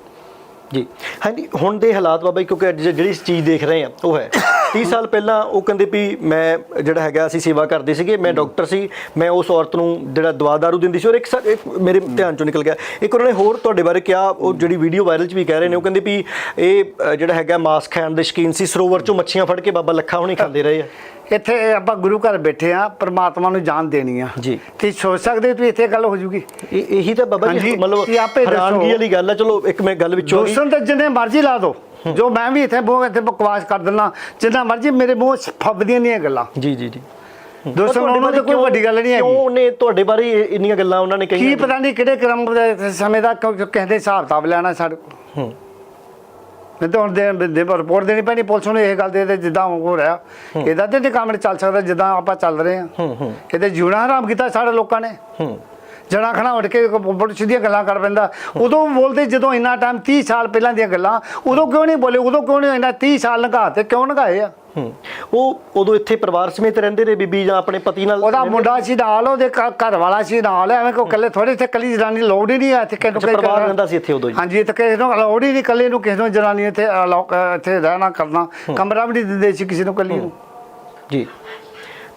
ਜੀ। ਹਾਂਜੀ, ਹੁਣ ਦੇ ਹਾਲਾਤ ਬਾਬਾ ਜੀ, ਕਿਉਂਕਿ ਅੱਜ ਜਿਹੜੀ ਚੀਜ਼ ਦੇਖ ਰਹੇ ਆ ਉਹ ਹੈ। 30 ਸਾਲ ਪਹਿਲਾਂ ਉਹ ਕਹਿੰਦੇ ਵੀ ਮੈਂ ਜਿਹੜਾ ਹੈਗਾ, ਅਸੀਂ ਸੇਵਾ ਕਰਦੇ ਸੀਗੇ, ਮੈਂ ਡਾਕਟਰ ਸੀ, ਮੈਂ ਉਸ ਔਰਤ ਨੂੰ ਜਿਹੜਾ ਦਵਾ ਦਾਰੂ ਦਿੰਦੀ ਸੀ, ਔਰ ਇੱਕ ਸਾ- ਮੇਰੇ ਧਿਆਨ ਚੋਂ ਨਿਕਲ ਗਿਆ। ਇੱਕ ਉਹਨਾਂ ਨੇ ਹੋਰ ਤੁਹਾਡੇ ਬਾਰੇ ਕਿਹਾ, ਉਹ ਜਿਹੜੀ ਵੀਡੀਓ ਵਾਇਰਲ ਚ ਵੀ ਕਹਿ ਰਹੇ ਨੇ, ਉਹ ਕਹਿੰਦੇ ਵੀ ਇਹ ਜਿਹੜਾ ਹੈਗਾ, ਮਾਸ ਖਾਣ ਦੇ ਸ਼ਕੀਨ ਸੀ, ਸਰੋਵਰ ਚੋਂ ਮੱਛੀਆਂ ਫੜ ਕੇ ਬਾਬਾ ਲੱਖਾ ਹੁਣੀ ਖਾਂਦੇ ਰਹੇ ਆ। ਇੱਥੇ ਆਪਾਂ ਗੁਰੂ ਘਰ ਬੈਠੇ ਆ ਪ੍ਰਮਾਤਮਾ ਨੂੰ ਜਾਣ ਦੇਣੀ ਆ। ਜੀ। ਤੇ ਸੋਚ ਸਕਦੇ ਹੋ ਵੀ ਇੱਥੇ ਗੱਲ ਹੋ ਜੂਗੀ? ਇਹ ਤਾਂ ਬਾਬਾ ਜੀ ਮਤਲਬ। ਹੈਰਾਨਗੀ ਵਾਲੀ ਗੱਲ ਹੈ ਚਲੋ ਇੱਕ ਮੈਂ ਗੱਲ ਵਿੱਚੋਂ ਦੋਸਤਾਂ ਤੇ ਜਿੰਨੇ ਮਰਜ਼ੀ ਲਾ ਦੋ ਜੋ ਮੈਂ ਵੀ ਇੱਥੇ ਮੂੰਹ ਇੱਥੇ ਬਕਵਾਸ ਕਰ ਦਿੰਦਾ ਜਿੰਨਾ ਮਰਜ਼ੀ ਮੇਰੇ ਮੂੰਹ 'ਚ ਫੱਬਦੀਆਂ ਨਹੀਂ ਗੱਲਾਂ। ਜੀ ਜੀ ਜੀ। ਦੋਸਤਾਂ ਤੁਹਾਡੇ ਨੂੰ ਤਾਂ ਕੋਈ ਵੱਡੀ ਗੱਲ ਨਹੀਂ ਕਿਉਂ ਹੈਗੀ ਉਹਨੇ ਤੁਹਾਡੇ ਬਾਰੇ ਇੰਨੀਆਂ ਗੱਲਾਂ ਉਹਨਾਂ ਨੇ ਕੀ ਕਹੀਆਂ ਪਤਾ ਨਹੀਂ ਕਿਹੜੇ ਕਰਮ ਸਮੇਂ ਦਾ ਕਿਉਂ ਕਿਉਂ ਕਿਸੇ ਦੇ ਹਿਸਾਬ ਤਾਬ ਲੈਣਾ ਸਾਡੇ ਕੋਲ। ਹੂੰ। ਮੈਂ ਤਾਂ ਹੁਣ ਦੇ ਦੇ ਰਿਪੋਰਟ ਦੇਣੀ ਪੈਣੀ ਪੁਲਿਸ ਨੂੰ ਇਹ ਗੱਲ ਦੇ ਦੇ ਜਿੱਦਾਂ ਹੋ ਰਿਹਾ। ਇਹਦਾ ਤੇ ਨਹੀਂ ਕੰਮ ਨਹੀਂ ਚੱਲ ਸਕਦਾ ਜਿੱਦਾਂ ਆਪਾਂ ਚੱਲ ਰਹੇ ਹਾਂ। ਇਹਦੇ ਜਿਉਣਾ ਹਰਾਮ ਕੀਤਾ ਸਾਡੇ ਲੋਕਾਂ ਨੇ। ਜਣਾ ਖਣਾ ਉੱਠ ਕੇ ਬੜੀ ਸਿੱਧੀਆਂ ਗੱਲਾਂ ਕਰ ਪੈਂਦਾ। ਉਦੋਂ ਬੋਲਦੇ ਜਦੋਂ ਇੰਨਾ ਟਾਈਮ 30 ਸਾਲ ਪਹਿਲਾਂ ਦੀਆਂ ਗੱਲਾਂ ਉਦੋਂ ਕਿਉਂ ਨਹੀਂ ਬੋਲੇ ਉਦੋਂ ਕਿਉਂ ਨਹੀਂ ਇੰਨਾ 30 ਸਾਲ ਲੰਘਾ ਤੇ ਕਿਉਂ ਲੰਘਾਏ ਆ? ਉਹ ਉਦੋਂ ਇੱਥੇ ਪਰਿਵਾਰ ਸਮੇਤ ਰਹਿੰਦੇ ਨੇ ਬੀਬੀ ਜਾਂ ਆਪਣੇ ਪਤੀ ਨਾਲ ਉਹਦਾ? ਮੁੰਡਾ ਸੀ ਨਾਲ ਉਹਦੇ ਘਰ ਵਾਲਾ ਸੀ ਨਾਲ ਐਵੇਂ ਕੋ ਇਕੱਲੇ ਥੋੜੇ ਇੱਥੇ ਕੱਲੀ ਜਨਾਨੀ ਲੋੜ ਹੀ ਨਹੀਂ ਆ ਇੱਥੇ ਕਿਹਨੂੰ ਅੱਛਾ, ਪਰਿਵਾਰ ਰਹਿੰਦਾ ਸੀ ਇੱਥੇ ਉਦੋਂ ਜੀ ਹਾਂਜੀ ਇੱਥੇ ਕਿਸੇ ਨੂੰ ਲੋੜ ਹੀ ਨਹੀਂ ਇਕੱਲੇ ਨੂੰ ਕਿਸੇ ਨੂੰ ਜਨਾਨੀ ਇੱਥੇ ਇੱਥੇ ਰਹਿਣਾ ਕਰਨਾ ਕਮਰਾ ਵੀ ਨਹੀਂ ਦਿੰਦੇ ਸੀ ਕਿਸੇ ਨੂੰ ਕੱਲੀ ਨੂੰ ਜੀ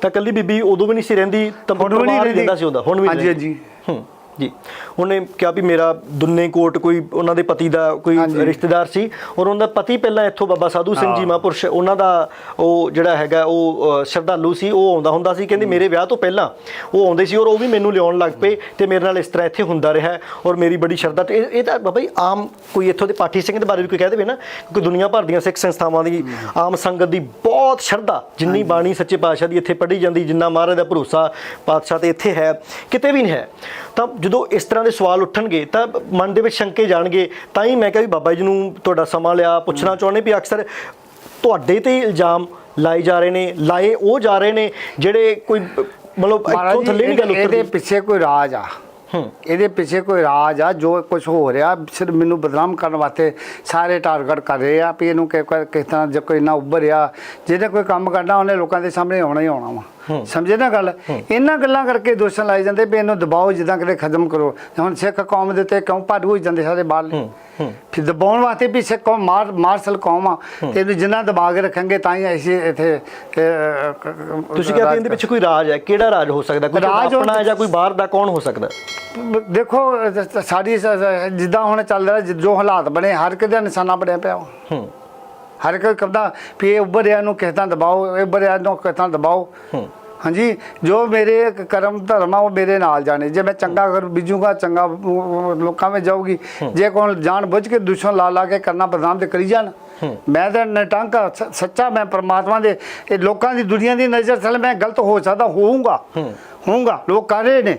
ਤਾਂ ਕੱਲੀ ਬੀਬੀ ਉਦੋਂ ਵੀ ਨਹੀਂ ਸੀ ਰਹਿੰਦੀ ਤਾਂ ਪਰਿਵਾਰ ਰਹਿੰਦੀ। ਸੀ ਉਹਦਾ ਹੁਣ ਵੀ ਹਾਂਜੀ। ਹਾਂਜੀ। ਹੂੰ ਜੀ। ਉਹਨੇ ਕਿਹਾ ਵੀ ਮੇਰਾ ਦੁੰਨੇ ਕੋਟ ਕੋਈ ਉਹਨਾਂ ਦੇ ਪਤੀ ਦਾ ਕੋਈ। ਰਿਸ਼ਤੇਦਾਰ ਸੀ ਔਰ ਉਹਨਾਂ ਦਾ ਪਤੀ ਪਹਿਲਾਂ ਇੱਥੋਂ ਬਾਬਾ ਸਾਧੂ ਸਿੰਘ ਜੀ। ਮਹਾਂਪੁਰਸ਼ ਉਹਨਾਂ ਦਾ ਉਹ ਜਿਹੜਾ ਹੈਗਾ ਉਹ ਸ਼ਰਧਾਲੂ ਸੀ ਉਹ ਆਉਂਦਾ ਹੁੰਦਾ ਸੀ। ਕਹਿੰਦੀ ਮੇਰੇ ਵਿਆਹ ਤੋਂ ਪਹਿਲਾਂ ਉਹ ਆਉਂਦੇ ਸੀ ਔਰ ਉਹ ਵੀ ਮੈਨੂੰ ਲਿਆਉਣ ਲੱਗ ਪਏ ਤੇ ਮੇਰੇ ਨਾਲ ਇਸ ਤਰ੍ਹਾਂ ਇੱਥੇ ਹੁੰਦਾ ਰਿਹਾ ਔਰ ਮੇਰੀ ਬੜੀ ਸ਼ਰਧਾ ਇਹ ਤਾਂ ਬਾਬਾ ਜੀ ਆਮ ਕੋਈ ਇੱਥੋਂ ਦੇ ਪਾਠੀ ਸਿੰਘ ਦੇ ਬਾਰੇ ਵੀ ਕੋਈ ਕਹਿ ਦੇਵੇ ਨਾ ਕਿਉਂਕਿ ਦੁਨੀਆ ਭਰ ਦੀਆਂ ਸਿੱਖ ਸੰਸਥਾਵਾਂ ਦੀ ਆਮ ਸੰਗਤ ਦੀ ਬਹੁਤ ਸ਼ਰਧਾ ਜਿੰਨੀ ਬਾਣੀ ਸੱਚੇ ਪਾਤਸ਼ਾਹ ਦੀ ਇੱਥੇ ਪੜ੍ਹੀ ਜਾਂਦੀ ਜਿੰਨਾ ਮਹਾਰਾਜ ਦਾ ਭਰੋਸਾ ਪਾਤਸ਼ਾਹ ਤੇ ਇੱਥੇ ਹੈ ਕਿਤੇ ਵੀ ਨਹੀਂ ਹੈ ਤਾਂ ਜਦੋਂ ਇਸ ਤਰ੍ਹਾਂ ਦੇ ਸਵਾਲ ਉੱਠਣਗੇ ਤਾਂ ਮਨ ਦੇ ਵਿੱਚ ਸ਼ੰਕੇ ਜਾਣਗੇ। ਤਾਂ ਹੀ ਮੈਂ ਕਿਹਾ ਵੀ ਬਾਬਾ ਜੀ ਨੂੰ ਤੁਹਾਡਾ ਸਮਾਂ ਲਿਆ। ਪੁੱਛਣਾ ਚਾਹੁੰਦੇ ਵੀ ਅਕਸਰ ਤੁਹਾਡੇ ਤੇ ਇਲਜ਼ਾਮ ਲਾਏ ਜਾ ਰਹੇ ਨੇ ਲਾਏ ਉਹ ਜਾ ਰਹੇ ਨੇ ਜਿਹੜੇ ਕੋਈ ਮਤਲਬ ਇੱਥੋਂ ਥੱਲੇ ਨਹੀਂ ਗੱਲ ਇਹਦੇ- ਇਹਦੇ ਉਤਰਦੀ। ਪਿੱਛੇ ਕੋਈ ਰਾਜ ਆ। ਹੂੰ। ਇਹਦੇ ਪਿੱਛੇ ਕੋਈ ਰਾਜ ਆ ਜੋ ਕੁਝ ਹੋ ਰਿਹਾ ਸਿਰਫ ਮੈਨੂੰ ਬਦਨਾਮ ਕਰਨ ਵਾਸਤੇ ਸਾਰੇ ਟਾਰਗੇਟ ਕਰ ਰਹੇ ਆ ਵੀ ਇਹਨੂੰ ਕਿਸ ਤਰ੍ਹਾਂ ਜੇ ਕੋਈ ਨਾ ਉੱਭਰਿਆ ਜਿਹਨੇ ਕੋਈ ਕੰਮ ਕਰਨਾ ਉਹਨੇ ਲੋਕਾਂ ਦੇ ਸਾਹਮਣੇ ਆਉਣਾ ਹੀ ਆਉਣਾ ਵਾ। ਸਮਝੇ ਨਾ ਗੱਲ? ਇਹਨਾਂ ਗੱਲਾਂ ਕਰਕੇ ਦੋਸ਼ਾਂ ਲਾਏ ਜਾਂਦੇ ਵੀ ਇਹਨੂੰ ਦਬਾਓ ਜਿੱਦਾਂ ਕਿਤੇ ਖਤਮ ਕਰੋ। ਹੁਣ ਸਿੱਖ ਕੌਮ ਦੇ ਤੇ ਕਿਉਂ ਭੱਜ ਹੋਈ ਜਾਂਦੇ ਸਾਰੇ ਹੂੰ। ਫਿਰ ਦਬਾਉਣ ਵਾਸਤੇ ਵੀ ਸਿੱਖ ਕੌਮ ਮਾਰ ਮਾਰਸ਼ਲ ਕੌਮ ਆ। ਤੇ ਇਹਨੂੰ ਜਿੰਨਾ ਦਬਾ ਕੇ ਰੱਖਾਂਗੇ ਤਾਂ ਹੀ ਅਸੀਂ ਇੱਥੇ ਤੁਸੀਂ ਕਹਿੰਦੇ ਇਹਦੇ ਪਿੱਛੇ ਕੋਈ ਰਾਜ ਹੈ? ਕਿਹੜਾ ਰਾਜ ਹੋ ਸਕਦਾ? ਕੋਈ ਆਪਣਾ ਹੈ ਜਾਂ ਕੋਈ ਬਾਹਰ ਦਾ ਕੌਣ ਹੋ ਸਕਦਾ? ਦੇਖੋ ਸਾਡੀ ਜਿੱਦਾਂ ਹੁਣ ਚੱਲ ਰਿਹਾ ਜਿ- ਹਾਲਾਤ ਬਣੇ ਹਰ ਇੱਕ ਦਾ ਨਿਸ਼ਾਨਾ ਬਣਿਆ ਪਿਆ। ਹੂੰ। ਹਰ ਇੱਕ ਕਹਿੰਦਾ ਵੀ ਇਹ ਉੱਭਰਿਆ ਨੂੰ ਕਿਸ ਤਰ੍ਹਾਂ ਦਬਾਓ ਇਹ ਉੱਭਰਿਆ ਨੂੰ ਕਿਸ ਤਰ੍ਹਾਂ ਦਬਾਓ। ਹੂੰ। ਹਾਂਜੀ ਜੋ ਮੇਰੇ ਕਰਮ ਧਰਮ ਆ ਉਹ ਮੇਰੇ ਨਾਲ ਜਾਣੇ। ਜੇ ਮੈਂ ਚੰਗਾ ਕਰ ਬੀਜੂਗਾ ਚੰਗਾ ਲੋਕਾਂ ਵਿੱਚ ਜਾਊਗੀ। ਜੇ ਕੋਈ ਜਾਣ ਬੁੱਝ ਕੇ ਦੁਸ਼ਮਣ ਲਾ ਲਾ ਕੇ ਕਰਨਾ ਬਦਨਾਮ ਤੇ ਕਰੀ ਜਾਣ। ਮੈਂ ਤਾਂ ਨਟੰਕ ਸੱਚਾ ਮੈਂ ਪ੍ਰਮਾਤਮਾ ਦੇ ਇਹ ਲੋਕਾਂ ਦੀ ਦੁਨੀਆ ਦੀ ਨਜ਼ਰ ਥੱਲੇ ਮੈਂ ਗਲਤ ਹੋ ਸਕਦਾ ਹੋਊਂਗਾ। ਹੋਊਂਗਾ ਲੋਕ ਕਰ ਰਹੇ ਨੇ।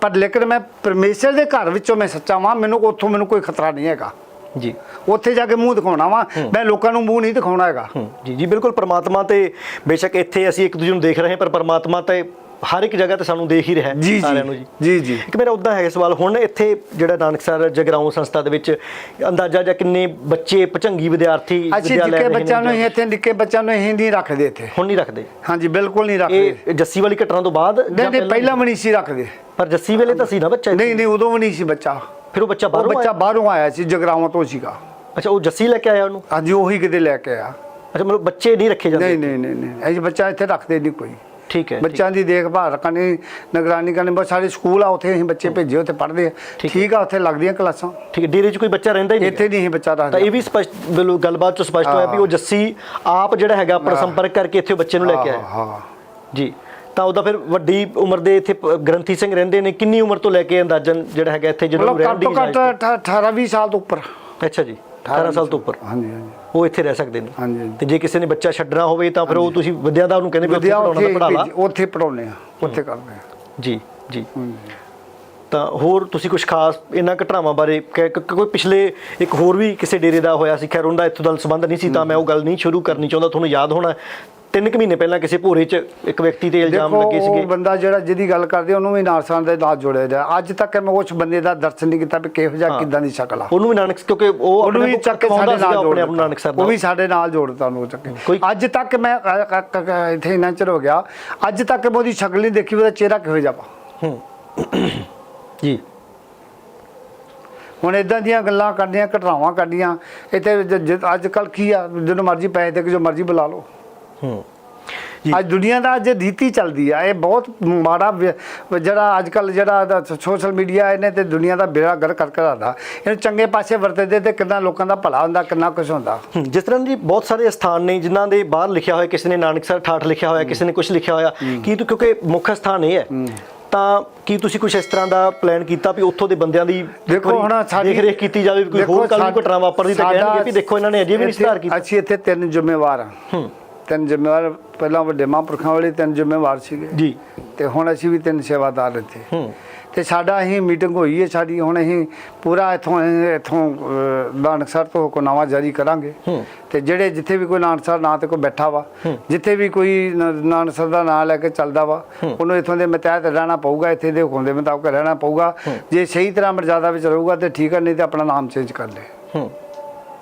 ਪਰ ਲੇਕਿਨ ਮੈਂ ਪਰਮੇਸ਼ਰ ਦੇ ਘਰ ਵਿੱਚੋਂ ਮੈਂ ਸੱਚਾ ਵਾਂ ਮੈਨੂੰ ਉੱਥੋਂ ਮੈਨੂੰ ਕੋਈ ਖਤਰਾ ਨਹੀਂ ਹੈਗਾ। ਜੀ। ਉੱਥੇ ਜਾ ਕੇ ਮੂੰਹ ਦਿਖਾਉਣਾ ਵਾ। ਮੈਂ ਲੋਕਾਂ ਨੂੰ ਮੂੰਹ ਨਹੀਂ ਦਿਖਾਉਣਾ ਹੈਗਾ। ਜੀ ਜੀ ਬਿਲਕੁਲ ਪ੍ਰਮਾਤਮਾ ਤੇ ਬੇਸ਼ੱਕ ਇੱਥੇ ਅਸੀਂ ਇੱਕ ਦੂਜੇ ਨੂੰ ਦੇਖ ਰਹੇ ਹਾਂ ਪਰ ਪ੍ਰਮਾਤਮਾ ਤੇ ਹਰ ਇੱਕ ਜਗ੍ਹਾ ਤੇ ਸਾਨੂੰ ਦੇਖ ਹੀ ਰਿਹਾ ਸਾਰਿਆਂ ਨੂੰ ਜੀ। ਜੀ ਜੀ। ਇੱਕ ਮੇਰਾ ਉਦਾਂ ਹੈ ਸਵਾਲ ਹੁਣ ਇੱਥੇ ਜਿਹੜਾ ਨਾਨਕਸਰ ਜਗਰਾਉਂ ਸੰਸਥਾ ਦੇ ਵਿੱਚ ਅੰਦਾਜ਼ਾ ਜਾਂ ਕਿੰਨੇ ਬੱਚੇ ਭਚੰਗੀ ਵਿਦਿਆਰਥੀ ਅਸੀਂ ਵਿਦਿਆ ਲੈ ਨਿੱਕੇ ਬੱਚਿਆਂ ਨੂੰ ਇੱਥੇ ਨਿੱਕੇ ਬੱਚਿਆਂ ਨੂੰ ਹੀ ਨਹੀਂ ਰੱਖਦੇ ਇੱਥੇ। ਹੁਣ ਨਹੀਂ ਰੱਖਦੇ? ਹਾਂਜੀ ਬਿਲਕੁਲ ਨਹੀਂ ਰੱਖਦੇ। ਇਹ ਜੱਸੀ ਵਾਲੀ ਘਟਨਾ ਤੋਂ ਬਾਅਦ ਨਹੀਂ ਨਹੀਂ ਪਹਿਲਾਂ ਵੀ? ਨਹੀਂ ਸੀ ਰੱਖਦੇ। ਪਰ ਜੱਸੀ ਵੇਲੇ ਤਾਂ ਸੀ ਨਾ ਬੱਚਾ। ਨਹੀਂ ਨਹੀਂ ਉਦੋਂ ਵੀ ਨਹੀਂ ਸੀ ਬੱਚਾ। ਫਿਰ ਉਹ ਬੱਚਾ ਉਹ ਬਾਹਰੋਂ ਬੱਚਾ ਆਇਆ? ਬਾਹਰੋਂ ਆਇਆ ਸੀ ਜਗਰਾਵਾਂ ਤੋਂ ਸੀਗਾ। ਅੱਛਾ ਉਹ ਜੱਸੀ ਲੈ ਕੇ ਆਇਆ ਉਹਨੂੰ? ਹਾਂਜੀ ਉਹੀ ਕਿਤੇ ਲੈ ਕੇ ਆਇਆ। ਅੱਛਾ ਮਤਲਬ ਬੱਚੇ ਨਹੀਂ ਰੱਖੇ ਜਾਂਦੇ ਨਹੀਂ ਨਹੀਂ ਨਹੀਂ ਨਹੀਂ। ਇਹ ਬੱਚਾ ਇੱਥੇ ਰੱਖਦੇ ਨਹੀਂ ਕੋਈ। ਠੀਕ ਹੈ ਬੱਚਿਆਂ ਦੀ ਦੇਖਭਾਲ ਕਰਨੀ ਨਿਗਰਾਨੀ ਕਰਨੀ ਬਹੁਤ ਸਾਰੇ ਸਕੂਲ ਆ ਉੱਥੇ ਅਸੀਂ ਬੱਚੇ ਭੇਜੇ ਉੱਥੇ ਪੜ੍ਹਦੇ ਆ। ਠੀਕ ਆ ਉੱਥੇ ਲੱਗਦੀਆਂ ਕਲਾਸਾਂ। ਠੀਕ ਹੈ ਡੇਰੇ 'ਚ ਕੋਈ ਬੱਚਾ ਰਹਿੰਦਾ ਹੀ ਨਹੀਂ? ਇੱਥੇ ਨਹੀਂ ਅਸੀਂ ਬੱਚਾ ਤਾਂ ਰੱਖਦੇ ਇਹ ਵੀ ਸਪਸ਼ਟ ਬਿਲਕੁਲ ਗੱਲਬਾਤ ਚ ਸਪਸ਼ਟ ਹੋਇਆ ਵੀ ਉਹ ਜੱਸੀ ਆਪ ਜਿਹੜਾ ਹੈਗਾ ਆਪਣਾ ਸੰਪਰਕ ਕਰਕੇ ਇੱਥੇ ਬੱਚੇ ਨੂੰ ਲੈ ਕੇ ਆਇਆ। ਹਾਂ ਹਾਂ। ਜੀ। ਤਾਂ ਉਹਦਾ ਫਿਰ ਵੱਡੀ ਉਮਰ ਦੇ ਇੱਥੇ ਗ੍ਰੰਥੀ ਸਿੰਘ ਰਹਿੰਦੇ ਨੇ। ਕਿੰਨੀ ਉਮਰ ਤੋਂ ਲੈ ਕੇ ਅੰਦਾਜ਼ਨ ਜਿਹੜਾ ਹੈਗਾ ਇੱਥੇ ਜਦੋਂ ਰਹਿਣ ਘੱਟ ਦੀ ਘੱਟ ਇਜਾਜ਼ਤ 18 20 ਸਾਲ ਤੋਂ ਉੱਪਰ। ਅੱਛਾ ਜੀ 18 ਸਾਲ ਤੋਂ ਉੱਪਰ। ਹਾਂਜੀ ਹਾਂਜੀ। ਉਹ ਇੱਥੇ ਰਹਿ ਸਕਦੇ ਨੇ। ਤੇ ਜੇ ਕਿਸੇ ਨੇ ਬੱਚਾ ਛੱਡਣਾ ਹੋਵੇ ਤਾਂ ਫਿਰ ਉਹ ਤੁਸੀਂ ਵਿਦਿਆ ਦਾ ਉਹਨੂੰ ਕਹਿੰਦੇ ਵੀ ਉੱਥੇ ਪੜਾਉਣਾ ਤਾਂ ਉੱਥੇ ਪੜਾ ਲਾ। ਭੇਜ- ਉੱਥੇ ਪੜਾਉਨੇ ਆ ਉੱਥੇ ਕਰਦੇ ਆ ਜੀ ਜੀ। ਤਾਂ ਹੋਰ ਤੁਸੀਂ ਕੁਝ ਖਾਸ ਇਹਨਾਂ ਘਟਨਾਵਾਂ ਬਾਰੇ ਕੋਈ ਪਿਛਲੇ ਇੱਕ ਹੋਰ ਵੀ ਕਿਸੇ ਡੇਰੇ ਦਾ ਹੋਇਆ ਸੀ? ਖੈਰ ਉਹਦਾ ਇੱਥੋਂ ਦਾ ਸੰਬੰਧ ਨਹੀਂ ਸੀ ਤਾਂ ਮੈਂ ਉਹ ਗੱਲ ਨਹੀਂ ਸ਼ੁਰੂ ਕਰਨੀ ਚਾਹੁੰਦਾ ਤੁਹਾਨੂੰ ਯਾਦ ਹੋਣਾ। ਤਿੰਨ ਕੁ ਮਹੀਨੇ ਪਹਿਲਾਂ ਕਿਸੇ ਭੋਰੇ 'ਚ ਇੱਕ ਵਿਅਕਤੀ ਤੇ ਇਲਜ਼ਾਮ ਲੱਗੇ ਉਹ ਸੀਗੇ ਬੰਦਾ ਜਿਹੜਾ ਜਿਹਦੀ ਗੱਲ ਕਰਦੇ ਉਹਨੂੰ ਵੀ ਨਾਰਸਾਂ ਦੇ ਨਾਲ ਜੋੜਿਆ ਜਾ ਅੱਜ ਤੱਕ ਮੈਂ ਉਸ ਬੰਦੇ ਦਾ ਦਰਸ਼ਨ ਨਹੀਂ ਕੀਤਾ ਵੀ ਕਿਹੋ ਜਿਹਾ ਹਾਂ। ਕਿਦਾਂ ਦੀ ਸ਼ਕਲ ਆ। ਉਹਨੂੰ ਵੀ ਨਾਨਕ ਕਿਉਂਕਿ ਉਹ ਉਹਨੂੰ ਆਪਣੇ ਵੀ ਚੱਕ ਸਾਡੇ ਨਾਲ ਆਪਣੇ ਜੋੜ ਆਪ ਨੂੰ ਨਾਨਕ ਸਾਹਿਬ ਉਹ ਵੀ। ਸਾਡੇ ਨਾਲ ਜੋੜਦਾ ਉਹਨੂੰ ਚੱਕ ਅੱਜ ਤੱਕ ਮੈਂ ਇੱਥੇ ਇੰਨਾ ਚਿਰ ਹੋ ਗਿਆ। ਅੱਜ ਤੱਕ ਮੈਂ ਉਹਦੀ ਸ਼ਕਲ ਨਹੀਂ ਦੇਖੀ ਉਹਦਾ ਚਿਹਰਾ ਕਿਹੋ ਜਿਹਾ ਵਾ। ਜੀ। ਹੁਣ ਇਦਾਂ ਦੀਆਂ ਗੱਲਾਂ ਕਰਨੀਆਂ ਘਟਨਾਵਾਂ ਕਰਨੀਆਂ ਇੱਥੇ ਅੱਜ ਕੱਲ ਕੀ ਆ? ਜਦੋਂ ਮਰਜ਼ੀ ਪੈਸੇ ਦੇ ਕੇ ਜੋ ਮਰਜ਼ੀ ਬੁਲਾ ਲਓ। ਹੂੰ। ਜੀ। ਅੱਜ ਦੁਨੀਆ ਦਾ ਅੱਜ ਰੀਤੀ ਚੱਲਦੀ ਆ ਇਹ ਬਹੁਤ ਮਾੜਾ ਵਿ- ਜਿਹੜਾ ਅੱਜ ਕੱਲ ਜਿਹੜਾ ਸੋਸ਼ਲ ਮੀਡੀਆ ਇਹਨੇ ਤੇ ਦੁਨੀਆ ਦਾ ਬੇੜਾ ਗਰ ਕਰ ਕਰਾਦਾ ਇਹਨੂੰ ਚੰਗੇ ਪਾਸੇ ਵਰਤਦੇ ਤੇ ਕਿੰਨਾ ਲੋਕਾਂ ਦਾ ਭਲਾ ਹੁੰਦਾ ਕਿੰਨਾ ਕੁਝ ਹੁੰਦਾ। ਹਮ, ਜਿਸ ਤਰ੍ਹਾਂ ਜੀ ਬਹੁਤ ਸਾਰੇ ਸਥਾਨ ਨੇ ਜਿਨ੍ਹਾਂ ਦੇ ਬਾਹਰ ਲਿਖਿਆ ਹੋਇਆ ਕਿਸੇ ਨੇ ਨਾਨਕਸਰ ਠਾਠ ਲਿਖਿਆ ਹੋਇਆ ਕਿਸੇ ਨੇ ਕੁਝ ਲਿਖਿਆ ਹੋਇਆ ਕੀ ਤੂੰ ਕਿਉਂਕਿ ਮੁੱਖ ਸਥਾਨ ਇਹ ਹੈ ਤਾਂ ਕੀ ਤੁਸੀਂ ਕੁਝ ਇਸ ਤਰ੍ਹਾਂ ਦਾ ਪਲਾਨ ਕੀਤਾ ਵੀ ਉੱਥੋਂ ਦੇ ਬੰਦਿਆਂ ਦੀ ਦੇਖੋ ਹੁਣ ਸਾਡੀ ਦੇਖ ਰੇਖ ਕੀਤੀ ਜਾਵੇ ਵੀ ਕੋਈ ਦੇਖੋ ਹੋਰ ਕੱਲ ਨੂੰ ਸਾਡਾ- ਘਟਨਾ ਵਾਪਰਦੀ ਤਾਂ ਸਾਡਾ- ਕਹਿਣਗੇ ਵੀ ਦੇਖੋ ਇਹਨਾਂ ਨੇ ਅਜੇ ਵੀ ਨਹੀਂ ਸੁਧਾਰ ਕੀਤਾ। ਅਸੀਂ ਇੱਥੇ ਤਿੰਨ ਜ਼ਿੰਮੇਵਾਰ ਹਾਂ। ਹੂੰ। ਤਿੰਨ ਜ਼ਿੰਮੇਵਾਰ ਪਹਿਲਾਂ ਵੱਡੇ ਮਹਾਂਪੁਰਖਾਂ ਵਾਲੇ ਤਿੰਨ ਜ਼ਿੰਮੇਵਾਰ ਸੀਗੇ। ਜੀ। ਤੇ ਹੁਣ ਅਸੀਂ ਵੀ ਤਿੰਨ ਸੇਵਾਦਾਰ ਇੱਥੇ ਹੂੰ। ਤੇ ਸਾਡਾ ਅਸੀਂ ਮੀਟਿੰਗ ਹੋਈ ਹੈ ਸਾਡੀ ਹੁਣ ਅਸੀਂ ਪੂਰਾ ਇੱਥੋਂ ਇੱਥੋਂ ਅਹ, ਨਾਨਕਸਰ ਤੋਂ ਹੁਕਮਨਾਮਾ ਜਾਰੀ ਕਰਾਂਗੇ। ਤੇ ਜਿਹੜੇ ਜਿੱਥੇ ਵੀ ਕੋਈ ਨਾਨਕਸਰ ਨਾਂ ਤੇ ਕੋਈ ਬੈਠਾ ਵਾ ਜਿੱਥੇ ਵੀ ਕੋਈ ਨਾਨਕਸਰ ਦਾ ਨਾਂ ਲੈ ਕੇ ਚੱਲਦਾ ਵਾ ਉਹਨੂੰ ਇੱਥੋਂ ਦੇ ਮਤਹਿਤ ਰਹਿਣਾ ਪਊਗਾ ਇੱਥੇ ਦੇ ਹੁਕਮ ਦੇ ਮੁਤਾਬਕ ਰਹਿਣਾ ਪਊਗਾ। ਜੇ ਸਹੀ ਤਰ੍ਹਾਂ ਮਰਜ਼ਾਦਾ ਵਿੱਚ ਰਹੂਗਾ ਤੇ ਠੀਕ ਹੈ ਨਹੀਂ ਤੇ ਆਪਣਾ ਨਾਮ ਚੇਂਜ ਕਰ ਲੇ।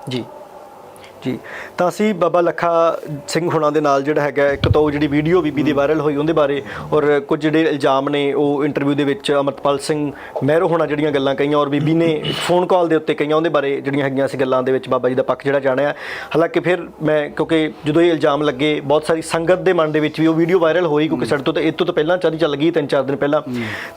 ਜੀ। ਜੀ। ਤਾਂ ਅਸੀਂ ਬਾਬਾ ਲੱਖਾ ਸਿੰਘ ਹੁਣਾਂ ਦੇ ਨਾਲ ਜਿਹੜਾ ਹੈਗਾ ਇੱਕ ਤਾਂ ਉਹ ਜਿਹੜੀ ਵੀਡੀਓ ਬੀਬੀ ਦੀ ਵਾਇਰਲ ਹੋਈ ਉਹਦੇ ਬਾਰੇ ਔਰ ਕੁਝ ਜਿਹੜੇ ਇਲਜ਼ਾਮ ਨੇ ਉਹ ਇੰਟਰਵਿਊ ਦੇ ਵਿੱਚ ਅਮਰਪਾਲ ਸਿੰਘ ਮਹਿਰੋ ਹੋਣਾ ਜਿਹੜੀਆਂ ਗੱਲਾਂ ਕਹੀਆਂ ਔਰ ਬੀਬੀ ਨੇ ਫੋਨ ਕਾਲ ਦੇ ਉੱਤੇ ਕਹੀਆਂ ਉਹਦੇ ਬਾਰੇ ਜਿਹੜੀਆਂ ਹੈਗੀਆਂ ਸੀ ਗੱਲਾਂ ਦੇ ਵਿੱਚ ਬਾਬਾ ਜੀ ਦਾ ਪੱਖ ਜਿਹੜਾ ਜਾਣਿਆ। ਹਾਲਾਂਕਿ ਫਿਰ ਮੈਂ ਕਿਉਂਕਿ ਜਦੋਂ ਇਹ ਇਲਜ਼ਾਮ ਲੱਗੇ ਬਹੁਤ ਸਾਰੀ ਸੰਗਤ ਦੇ ਮਨ ਦੇ ਵਿੱਚ ਵੀ ਉਹ ਵੀਡੀਓ ਵਾਇਰਲ ਹੋਈ ਕਿਉਂਕਿ ਸਾਡੇ ਤੋਂ ਤਾਂ ਇਹ ਤੋਂ ਤਾਂ ਪਹਿਲਾਂ ਚੱਲ ਚੱਲ ਗਈ ਤਿੰਨ ਚਾਰ ਦਿਨ ਪਹਿਲਾਂ।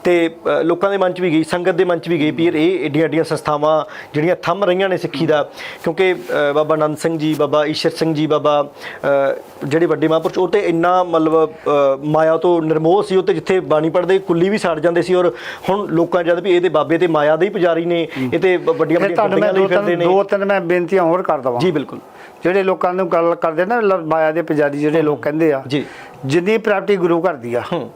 ਤੇ ਲੋਕਾਂ ਦੇ ਮਨ 'ਚ ਵੀ ਗਈ ਸੰਗਤ ਦੇ ਮਨ 'ਚ ਵੀ ਗਈ ਵੀ ਇਹ ਏਡੀਆਂ ਏਡੀਆਂ ਸੰਸਥਾਵਾਂ ਜਿਹੜੀਆਂ ਥੰਮ ਰਹੀਆਂ ਨੇ ਸਿੱਖੀ ਦਾ। ਕਿਉਂਕਿ ਬਾਬਾ ਆਨੰਦ ਸਿੰਘ ਜੀ ਬਾਬਾ ਈਸ਼ਰ ਸਿੰਘ ਜੀ ਬਾਬਾ ਜਿਹੜੇ ਵੱਡੇ ਮਹਾਂਪੁਰਸ਼ ਉਹ ਤੇ ਇੰਨਾ ਮਤਲਬ ਮਾਇਆ ਤੋਂ ਨਿਰਮੋਹ ਸੀ ਉਹ ਤੇ ਜਿੱਥੇ ਬਾਣੀ ਪੜਦੇ ਕੁੱਲੀ ਵੀ ਸੜ ਜਾਂਦੇ ਸੀ ਔਰ ਹੁਣ ਲੋਕਾਂ ਜਦ ਵੀ ਇਹਦੇ ਬਾਬੇ ਤੇ ਮਾਇਆ ਦੇ ਹੀ ਪੁਜਾਰੀ ਨੇ ਇਹ ਤੇ ਵੱਡੀਆਂ ਵੱਡੀਆਂ ਗੱਡੀਆਂ ਲਈ ਫਿਰਦੇ ਨੇ। ਦੋ ਤਿੰਨ ਮੈਂ ਬੇਨਤੀਆਂ ਹੋਰ ਕਰ ਦਵਾਂ। ਜੀ ਬਿਲਕੁਲ। ਜਿਹੜੇ ਲੋਕਾਂ ਨੂੰ ਗੱਲ ਕਰਦੇ ਨਾ ਮਾਇਆ ਦੇ ਪੁਜਾਰੀ ਜਿਹੜੇ ਲੋਕ ਕਹਿੰਦੇ ਆ ਜੀ। ਜਿੰਨੀ ਪ੍ਰਾਪਰਟੀ ਗੁਰੂ ਘਰ ਦੀ ਆ ਹੂੰ।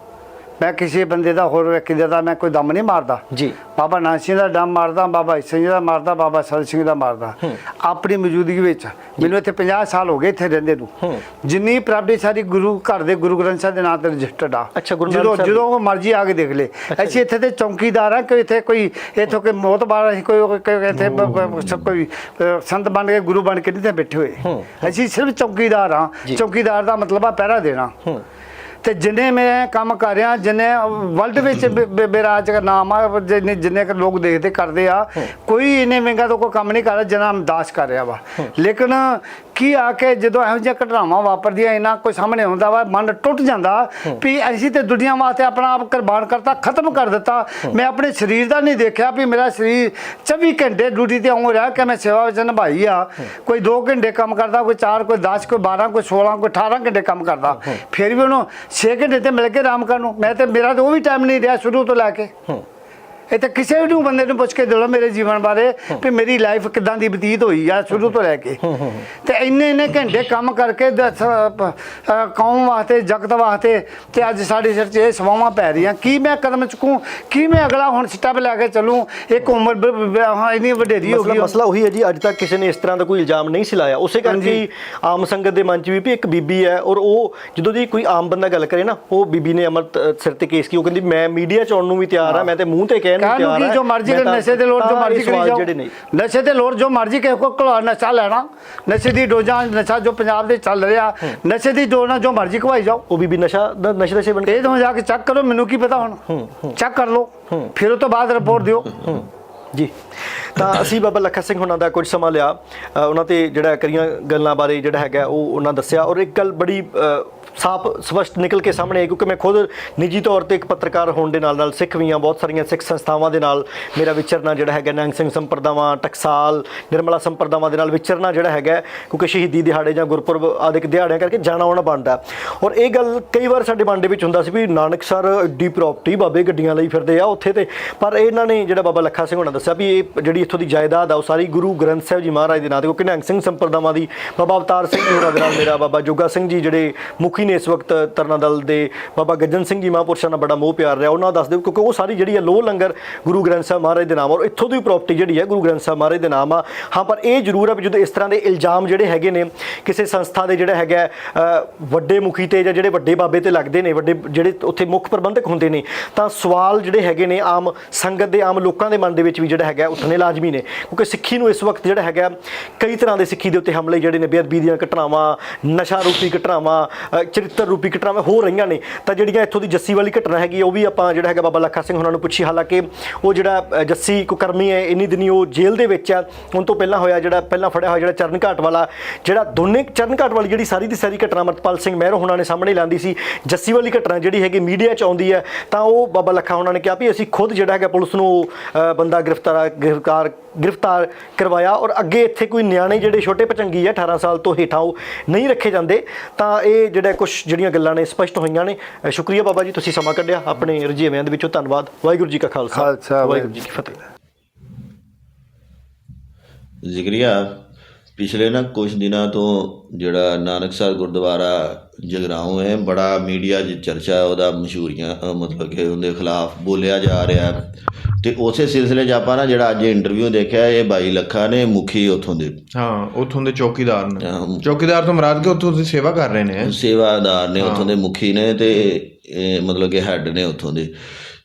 ਮੈਂ ਕਿਸੇ ਬੰਦੇ ਦਾ ਹੋਰ ਵਿਅਕਤੀ ਦਾ ਮੈਂ ਕੋਈ ਦਮ ਨਹੀਂ ਮਾਰਦਾ। ਜੀ। ਬਾਬਾ ਨਾਨਕ ਸਿੰਘ ਦਾ ਦਮ ਮਾਰਦਾ ਬਾਬਾ ਈਸਾ ਸਿੰਘ ਦਾ ਮਾਰਦਾ ਬਾਬਾ ਸਤ ਸਿੰਘ ਦਾ ਮਾਰਦਾ। ਆਪਣੀ ਮੌਜੂਦਗੀ ਵਿੱਚ ਮੈਨੂੰ ਇੱਥੇ 50 ਸਾਲ ਹੋ ਗਏ ਇੱਥੇ ਰਹਿੰਦੇ ਨੂੰ। ਜਿੰਨੀ ਪ੍ਰਾਪਰਟੀ ਸਾਰੀ ਗੁਰੂ ਘਰ ਦੇ ਗੁਰੂ ਗ੍ਰੰਥ ਸਾਹਿਬ ਦੇ ਨਾਂ ਤੇ ਰਜਿਸਟਰਡ ਆ। ਜਦੋਂ ਜਦੋਂ ਉਹ ਮਰਜ਼ੀ ਆ ਕੇ ਦੇਖ ਲੇ। ਅਸੀਂ ਇੱਥੇ ਤੇ ਚੌਂਕੀਦਾਰ ਆ ਕਿ ਇੱਥੇ ਕੋਈ ਇੱਥੋਂ ਕੋਈ ਮੌਤ ਬਾਰ ਅਸੀਂ ਕੋਈ ਇੱਥੇ ਸਭ ਕੋਈ ਸੰਤ ਬਣ ਕੇ ਗੁਰੂ ਬਣ ਕੇ ਨਹੀਂ ਤੇ ਬੈਠੇ ਹੋਏ। ਅਸੀਂ ਸਿਰਫ ਚੌਂਕੀਦਾਰ ਆ ਚੌਂਕੀਦਾਰ ਦਾ ਮਤਲਬ ਆ ਪਹਿਰਾ ਦੇਣਾ। ਤੇ ਜਿੰਨੇ ਮੈਂ ਕੰਮ ਕਰ ਰਿਹਾ ਜਿੰਨੇ ਵਰਲਡ ਵਿੱਚ ਬ- ਬ- ਮੇਰਾ ਅੱਜ ਦਾ ਨਾਮ ਆ ਜਿੰਨੇ ਜਿੰਨੇ ਕੁ ਲੋਕ ਦੇਖਦੇ ਕਰਦੇ ਆ ਕੋਈ ਇਹਨੇ ਮਹਿੰਗਾ ਤਾਂ ਕੋਈ ਕੰਮ ਨਹੀਂ ਕਰ ਰਿਹਾ ਜਿੰਨਾ ਅਮਦਾਸ ਕਰ ਰਿਹਾ ਵਾ। ਲੇਕਿਨ ਕੀ ਆ ਕੇ ਜਦੋਂ ਇਹੋ ਜਿਹੀਆਂ ਘਟਨਾਵਾਂ ਵਾਪਰਦੀਆਂ ਇਹਨਾਂ ਕੋਈ ਸਾਹਮਣੇ ਆਉਂਦਾ ਵਾ ਮਨ ਟੁੱਟ ਜਾਂਦਾ। ਵੀ ਅਸੀਂ ਤੇ ਦੁਨੀਆ ਵਾਸਤੇ ਆਪਣਾ ਆਪ ਕੁਰਬਾਨ ਕਰਤਾ ਖਤਮ ਕਰ ਦਿੱਤਾ। ਮੈਂ ਆਪਣੇ ਸਰੀਰ ਦਾ ਨਹੀਂ ਦੇਖਿਆ ਵੀ ਮੇਰਾ ਸਰੀਰ 24 ਘੰਟੇ ਡਿਊਟੀ ਤੇ ਆਉਂ ਰਿਹਾ ਕਿ ਮੈਂ ਸੇਵਾ ਵਿੱਚ ਨਿਭਾਈ ਆ। ਕੋਈ 2 ਘੰਟੇ ਕੰਮ ਕਰਦਾ ਕੋਈ 4 ਕੋਈ 10 ਕੋਈ 12 ਕੋਈ 16 ਕੋਈ 18 ਘੰਟੇ ਕੰਮ ਕਰਦਾ। ਫਿਰ ਵੀ ਉਹਨੂੰ 6 ਘੰਟੇ ਤੇ ਮਿਲ ਕੇ ਆਰਾਮ ਕਰਨ ਨੂੰ। ਮੈਂ ਤੇ ਮੇਰਾ ਤਾਂ ਉਹ ਵੀ ਟਾਈਮ ਨਹੀਂ ਰਿਹਾ ਸ਼ੁਰੂ ਤੋਂ ਲੈ ਕੇ। ਇਹ ਤਾਂ ਕਿਸੇ ਵੀ ਨੂੰ ਬੰਦੇ ਨੂੰ ਪੁੱਛ ਕੇ ਦੇਖੋ ਮੇਰੇ ਜੀਵਨ ਬਾਰੇ ਵੀ ਮੇਰੀ ਲਾਈਫ ਕਿਦਾਂ ਦੀ ਬਤੀਤ ਹੋਈ ਆ ਸ਼ੁਰੂ ਤੋਂ ਲੈ ਕੇ। ਤੇ ਇੰਨੇ ਇੰਨੇ ਘੰਟੇ ਕੰਮ ਕਰਕੇ ਕੌਮ ਵਾਸਤੇ ਜਗਤ ਵਾਸਤੇ ਤੇ ਅੱਜ ਸਾਡੇ ਸਿਰ 'ਚ ਇਹ ਸਵਾਵਾਂ ਪੈ ਰਹੀਆਂ। ਕੀ ਮੈਂ ਕਦਮ ਚੁੱਕੂੰ? ਕੀ ਮੈਂ ਅਗਲਾ ਹੁਣ ਸਟੈਪ ਲੈ ਕੇ ਚੱਲੂੰ? ਇੱਕ ਉਮਰ ਹਾਂ ਇੰਨੀ ਵਡੇਰੀ ਹੋ ਗਈ ਮਸਲਾ ਉਹੀ ਹੈ ਜੀ ਅੱਜ ਤੱਕ ਕਿਸੇ ਨੇ ਇਸ ਤਰ੍ਹਾਂ ਦਾ ਕੋਈ ਇਲਜ਼ਾਮ ਨਹੀਂ ਸੀ ਲਾਇਆ ਉਸੇ ਕਰਕੇ ਆਮ ਸੰਗਤ ਦੇ ਮਨ 'ਚ ਵੀ ਵੀ ਇੱਕ ਬੀਬੀ ਹੈ ਔਰ ਉਹ ਜਦੋਂ ਦੀ ਕੋਈ ਆਮ ਬੰਦਾ ਗੱਲ ਕਰੇ ਨਾ ਉਹ ਬੀਬੀ ਨੇ ਅਮਰ ਸਿਰ ਤੇ ਕੇਸ ਕੀ ਉਹ ਕਹਿੰਦੀ ਮੈਂ ਮੀਡੀਆ 'ਚ ਆਉਣ ਨੂੰ ਵੀ ਤਿਆਰ ਆ ਮੈਂ ਤੇ ਮੂੰਹ ਤੇ ਕਹਿਣ ਕਾਹਨੂੰ ਕੀ ਜੋ ਮਰਜ਼ੀ ਤਾਂ- ਨਸ਼ੇ ਦੇ ਲੋੜ ਜੋ ਮਰਜ਼ੀ ਕਰੀ ਜਾਓ। ਨਸ਼ੇ ਦੇ ਲੋੜ ਜੋ ਮਰਜ਼ੀ ਕਿਸੇ ਕੋ ਕੋਲ ਨਸ਼ਾ ਲੈਣਾ ਨਸ਼ੇ ਦੀ ਡੋਜ਼ਾਂ ਨਸ਼ਾ ਜੋ ਪੰਜਾਬ ਦੇ ਚੱਲ ਰਿਹਾ ਨਸ਼ੇ ਦੀ ਡੋਜ਼ ਜੋ ਮਰਜ਼ੀ ਖਵਾਈ ਜਾਓ। ਉਹ ਬੀਬੀ ਨਸ਼ਾ ਦਾ ਨਸ਼ੇ ਦਾ ਸੇਵਨ ਇਹ ਤੋਂ ਜਾ ਕੇ ਚੈੱਕ ਕਰੋ ਮੈਨੂੰ ਕੀ ਪਤਾ ਹੁਣ। ਚੈੱਕ ਕਰ ਲਓ। ਫਿਰ ਉਹ ਤੋਂ ਬਾਅਦ ਰਿਪੋਰਟ ਦਿਓ। ਜੀ। ਤਾਂ ਅਸੀਂ ਬਾਬਾ ਲੱਖਾ ਸਿੰਘ ਹੁਣਾਂ ਦਾ ਕੁਝ ਸਮਾਂ ਲਿਆ। ਉਹਨਾਂ ਤੇ ਜਿਹੜਾ ਕਰੀਆਂ ਗੱਲਾਂ ਬਾਰੇ ਜਿਹੜਾ ਹੈਗਾ ਉਹ ਉਹਨਾਂ ਦੱਸਿਆ। ਔਰ ਇੱਕ ਗੱਲ ਬੜੀ ਸਾਫ਼ ਸਪਸ਼ਟ ਨਿਕਲ ਕੇ ਸਾਹਮਣੇ ਆਈ ਕਿਉਂਕਿ ਮੈਂ ਖੁਦ ਨਿੱਜੀ ਤੌਰ ਤੇ ਇੱਕ ਪੱਤਰਕਾਰ ਹੋਣ ਦੇ ਨਾਲ ਨਾਲ ਸਿੱਖ ਵੀ ਹਾਂ, ਬਹੁਤ ਸਾਰੀਆਂ ਸਿੱਖ ਸੰਸਥਾਵਾਂ ਦੇ ਨਾਲ ਮੇਰਾ ਵਿਚਰਨਾ ਜਿਹੜਾ ਹੈਗਾ ਨੰਗ ਸਿੰਘ ਸੰਪਰਦਾਵਾਂ, ਟਕਸਾਲ, ਨਿਰਮਲਾ ਸੰਪਰਦਾਵਾਂ ਦੇ ਨਾਲ ਵਿਚਰਨਾ ਜਿਹੜਾ ਹੈਗਾ ਕਿਉਂਕਿ ਸ਼ਹੀਦੀ ਦਿਹਾੜੇ ਜਾਂ ਗੁਰਪੁਰਬ ਆਦਿਕ ਦਿਹਾੜਿਆਂ ਕਰਕੇ ਜਾਣਾ ਆਉਣਾ ਬਣਦਾ ਔਰ ਇਹ ਗੱਲ ਕਈ ਵਾਰ ਸਾਡੇ ਮਨ ਦੇ ਵਿੱਚ ਹੁੰਦਾ ਸੀ ਵੀ ਨਾਨਕ ਸਰ ਏਡੀ ਪ੍ਰਾਪਰਟੀ ਬਾਬੇ ਗੱਡੀਆਂ ਲਈ ਫਿਰਦੇ ਆ ਉੱਥੇ ਤੇ, ਪਰ ਇਹਨਾਂ ਨੇ ਜਿਹੜਾ ਬਾਬਾ ਲੱਖਾ ਸਿੰਘ ਹੋਣਾ ਦੱਸਿਆ ਵੀ ਇਹ ਜਿਹੜੀ ਇੱਥੋਂ ਦੀ ਜਾਇਦਾਦ ਆ ਉਹ ਸਾਰੀ ਗੁਰੂ ਗ੍ਰੰਥ ਸਾਹਿਬ ਜੀ ਮਹਾਰਾਜ ਦੇ ਨਾਂ ਤੇ, ਕਿਉਂਕਿ ਨਿਹੰਗ ਸਿੰਘ ਸੰਪਰਦਾਵਾਂ ਦੀ ਬਾਬਾ ਅਵਤਾਰ ਸਿੰਘ ਹੋਰਾਂ ਦੇ ਨਾਲ ਮੇਰਾ ਬਾਬਾ ਜੋਗਾ ਸਿੰਘ ਜੀ ਜਿਹੜੇ ਮੁੱਖ ਮੁਖੀ ਨੇ ਇਸ ਵਕਤ ਤਰਨਾ ਦਲ ਦੇ ਬਾਬਾ ਗੱਜਨ ਸਿੰਘ ਜੀ ਮਹਾਂਪੁਰਸ਼ਾਂ ਨਾਲ ਬੜਾ ਮੋਹ ਪਿਆਰ ਰਿਹਾ। ਉਹਨਾਂ ਦੱਸ ਦਿਓ ਕਿਉਂਕਿ ਉਹ ਸਾਰੀ ਜਿਹੜੀ ਹੈ ਲੋਹ ਲੰਗਰ ਗੁਰੂ ਗ੍ਰੰਥ ਸਾਹਿਬ ਮਹਾਰਾਜ ਦੇ ਨਾਮ ਔਰ ਇੱਥੋਂ ਦੀ ਪ੍ਰਾਪਰਟੀ ਜਿਹੜੀ ਹੈ ਗੁਰੂ ਗ੍ਰੰਥ ਸਾਹਿਬ ਮਹਾਰਾਜ ਦੇ ਨਾਮ ਆ। ਹਾਂ, ਪਰ ਇਹ ਜ਼ਰੂਰ ਹੈ ਵੀ ਜਦੋਂ ਇਸ ਤਰ੍ਹਾਂ ਦੇ ਇਲਜ਼ਾਮ ਜਿਹੜੇ ਹੈਗੇ ਨੇ, ਕਿਸੇ ਸੰਸਥਾ ਦੇ ਜਿਹੜਾ ਹੈਗਾ ਵੱਡੇ ਮੁਖੀ ਤੇ ਜਾਂ ਜਿਹੜੇ ਵੱਡੇ ਬਾਬੇ ਤੇ ਲੱਗਦੇ ਨੇ, ਵੱਡੇ ਜਿਹੜੇ ਉੱਥੇ ਮੁੱਖ ਪ੍ਰਬੰਧਕ ਹੁੰਦੇ ਨੇ, ਤਾਂ ਸਵਾਲ ਜਿਹੜੇ ਹੈਗੇ ਨੇ ਆਮ ਸੰਗਤ ਦੇ, ਆਮ ਲੋਕਾਂ ਦੇ ਮਨ ਦੇ ਵਿੱਚ ਵੀ ਜਿਹੜਾ ਹੈਗਾ ਉੱਠਣੇ ਲਾਜ਼ਮੀ ਨੇ। ਕਿਉਂਕਿ ਸਿੱਖੀ ਨੂੰ ਇਸ ਵਕਤ ਜਿਹੜਾ ਹੈਗਾ, ਕਈ ਤਰ੍ਹਾਂ ਦੇ ਸਿੱਖੀ ਦੇ ਉੱਤੇ ਹਮਲੇ ਜਿਹੜੇ ਨੇ, ਬੇਅਦਬੀ ਦੀਆਂ ਘਟਨਾਵਾਂ, ਨਸ਼ਾ ਰੂਪੀ ਘਟਨਾਵਾਂ ਚਰਿੱਤਰ ਰੂਪੀ ਘਟਨਾਵਾਂ ਹੋ ਰਹੀਆਂ ਨੇ ਤਾਂ ਜਿਹੜੀਆਂ ਇੱਥੋਂ ਦੀ ਜੱਸੀ ਵਾਲੀ ਘਟਨਾ ਹੈਗੀ ਉਹ ਵੀ ਆਪਾਂ ਜਿਹੜਾ ਹੈਗਾ ਬਾਬਾ ਲੱਖਾ ਸਿੰਘ ਉਹਨਾਂ ਨੂੰ ਪੁੱਛੀ। ਹਾਲਾਂਕਿ ਉਹ ਜਿਹੜਾ ਅ, ਜੱਸੀ ਕੁਕਰਮੀ ਹੈ ਇੰਨੀ ਦਿਨੀ ਉਹ ਜੇਲ੍ਹ ਦੇ ਵਿੱਚ ਆ। ਹੁਣ ਤੋਂ ਪਹਿਲਾਂ ਹੋਇਆ ਜਿਹੜਾ ਪਹਿਲਾਂ ਫੜਿਆ ਹੋਇਆ ਜਿਹੜਾ ਚਰਨ ਘਾਟ ਵਾਲਾ ਜਿਹੜਾ ਦੋਨੇ ਚਰਨ ਘਾਟ ਵਾਲੀ ਜਿਹੜੀ ਸਾਰੀ ਦੀ ਸਾਰੀ ਘਟਨਾ ਮਰਤਪਾਲ ਸਿੰਘ ਮਹਿਰੋ ਹੁਣਾਂ ਨੇ ਸਾਹਮਣੇ ਲਾਂਦੀ ਸੀ ਜੱਸੀ ਵਾਲੀ ਘਟਨਾ ਜਿਹੜੀ ਹੈਗੀ ਮੀਡੀਆ 'ਚ ਆਉਂਦੀ ਹੈ ਤਾਂ ਉਹ ਬਾਬਾ ਲੱਖਾ ਹੁਣਾਂ ਨੇ ਕਿਹਾ ਵੀ ਅਸੀਂ ਖੁਦ ਜਿਹੜਾ ਹੈਗਾ ਪੁਲਿਸ ਨੂੰ ਬੰਦਾ ਗ੍ਰਿਫਤਾਰ ਗ੍ਰਿਫਤਾਰ ਗ੍ਰਿਫਤਾਰ ਕਰਵਾਇਆ ਔਰ ਅੱਗੇ ਇੱਥੇ ਕੋਈ ਨਿਆਣੇ ਜਿਹੜੇ ਛੋਟੇ ਪਚੰਗੀ ਆ 18 ਸਾਲ ਤੋਂ ਹੇਠਾਂ ਉਹ ਨਹੀਂ ਰੱਖੇ ਜਾਂਦੇ ਤਾਂ ਇਹ ਜਿਹੜਾ ਕੁਝ ਜਿਹੜੀਆਂ ਗੱਲਾਂ ਨੇ ਸਪਸ਼ਟ ਹੋਈਆਂ ਨੇ। ਅ, ਸ਼ੁਕਰੀਆ ਬਾਬਾ ਜੀ ਤੁਸੀਂ ਸਮਾਂ ਕੱਢਿਆ। ਆਪਣੇ ਰਜੀਵਿਆਂ ਦੇ ਵਿੱਚੋਂ ਧੰਨਵਾਦ। ਵਾਹਿਗੁਰੂ ਜੀ ਕਾ ਖਾਲਸਾ। ਖਾਲਸਾ, ਵਾਹਿਗੁਰੂ ਜੀ ਕੀ ਫਤਿਹ। ਜ਼ਿਕਰੀਆ ਪਿਛਲੇ ਨਾ ਕੁਝ ਦਿਨਾਂ ਤੋਂ ਜਿਹੜਾ ਨਾਨਕਸਰ ਗੁਰਦੁਆਰਾ ਜਗਰਾਉਂ ਹੈ ਬੜਾ ਮੀਡੀਆ 'ਚ ਚਰਚਾ ਉਹਦਾ ਮਸ਼ਹੂਰੀਆਂ ਮਤਲਬ ਕਿ ਉਹਦੇ ਖਿਲਾਫ ਬੋਲਿਆ ਜਾ ਰਿਹਾ। ਤੇ ਉਸੇ ਸਿਲਸਿਲੇ 'ਚ ਆਪਾਂ ਨਾ ਜਿਹੜਾ ਅੱਜ ਇੰਟਰਵਿਊ ਦੇਖਿਆ ਇਹ ਬਾਈ ਲੱਖਾ ਨੇ ਮੁਖੀ ਉਥੋਂ ਦੇ। ਹਾਂ ਉਥੋਂ ਦੇ ਚੌਕੀਦਾਰ ਨੇ। ਚੌਕੀਦਾਰ ਤੋਂ ਮਰਾਦ ਕੇ ਉਥੋਂ ਦੀ ਸੇਵਾ ਕਰ ਰਹੇ ਨੇ। ਸੇਵਾਦਾਰ ਨੇ ਉਥੋਂ ਦੇ ਮੁਖੀ ਨੇ ਤੇ ਇਹ ਮਤਲਬ ਕਿ ਹੈੱਡ ਨੇ ਉਥੋਂ ਦੇ।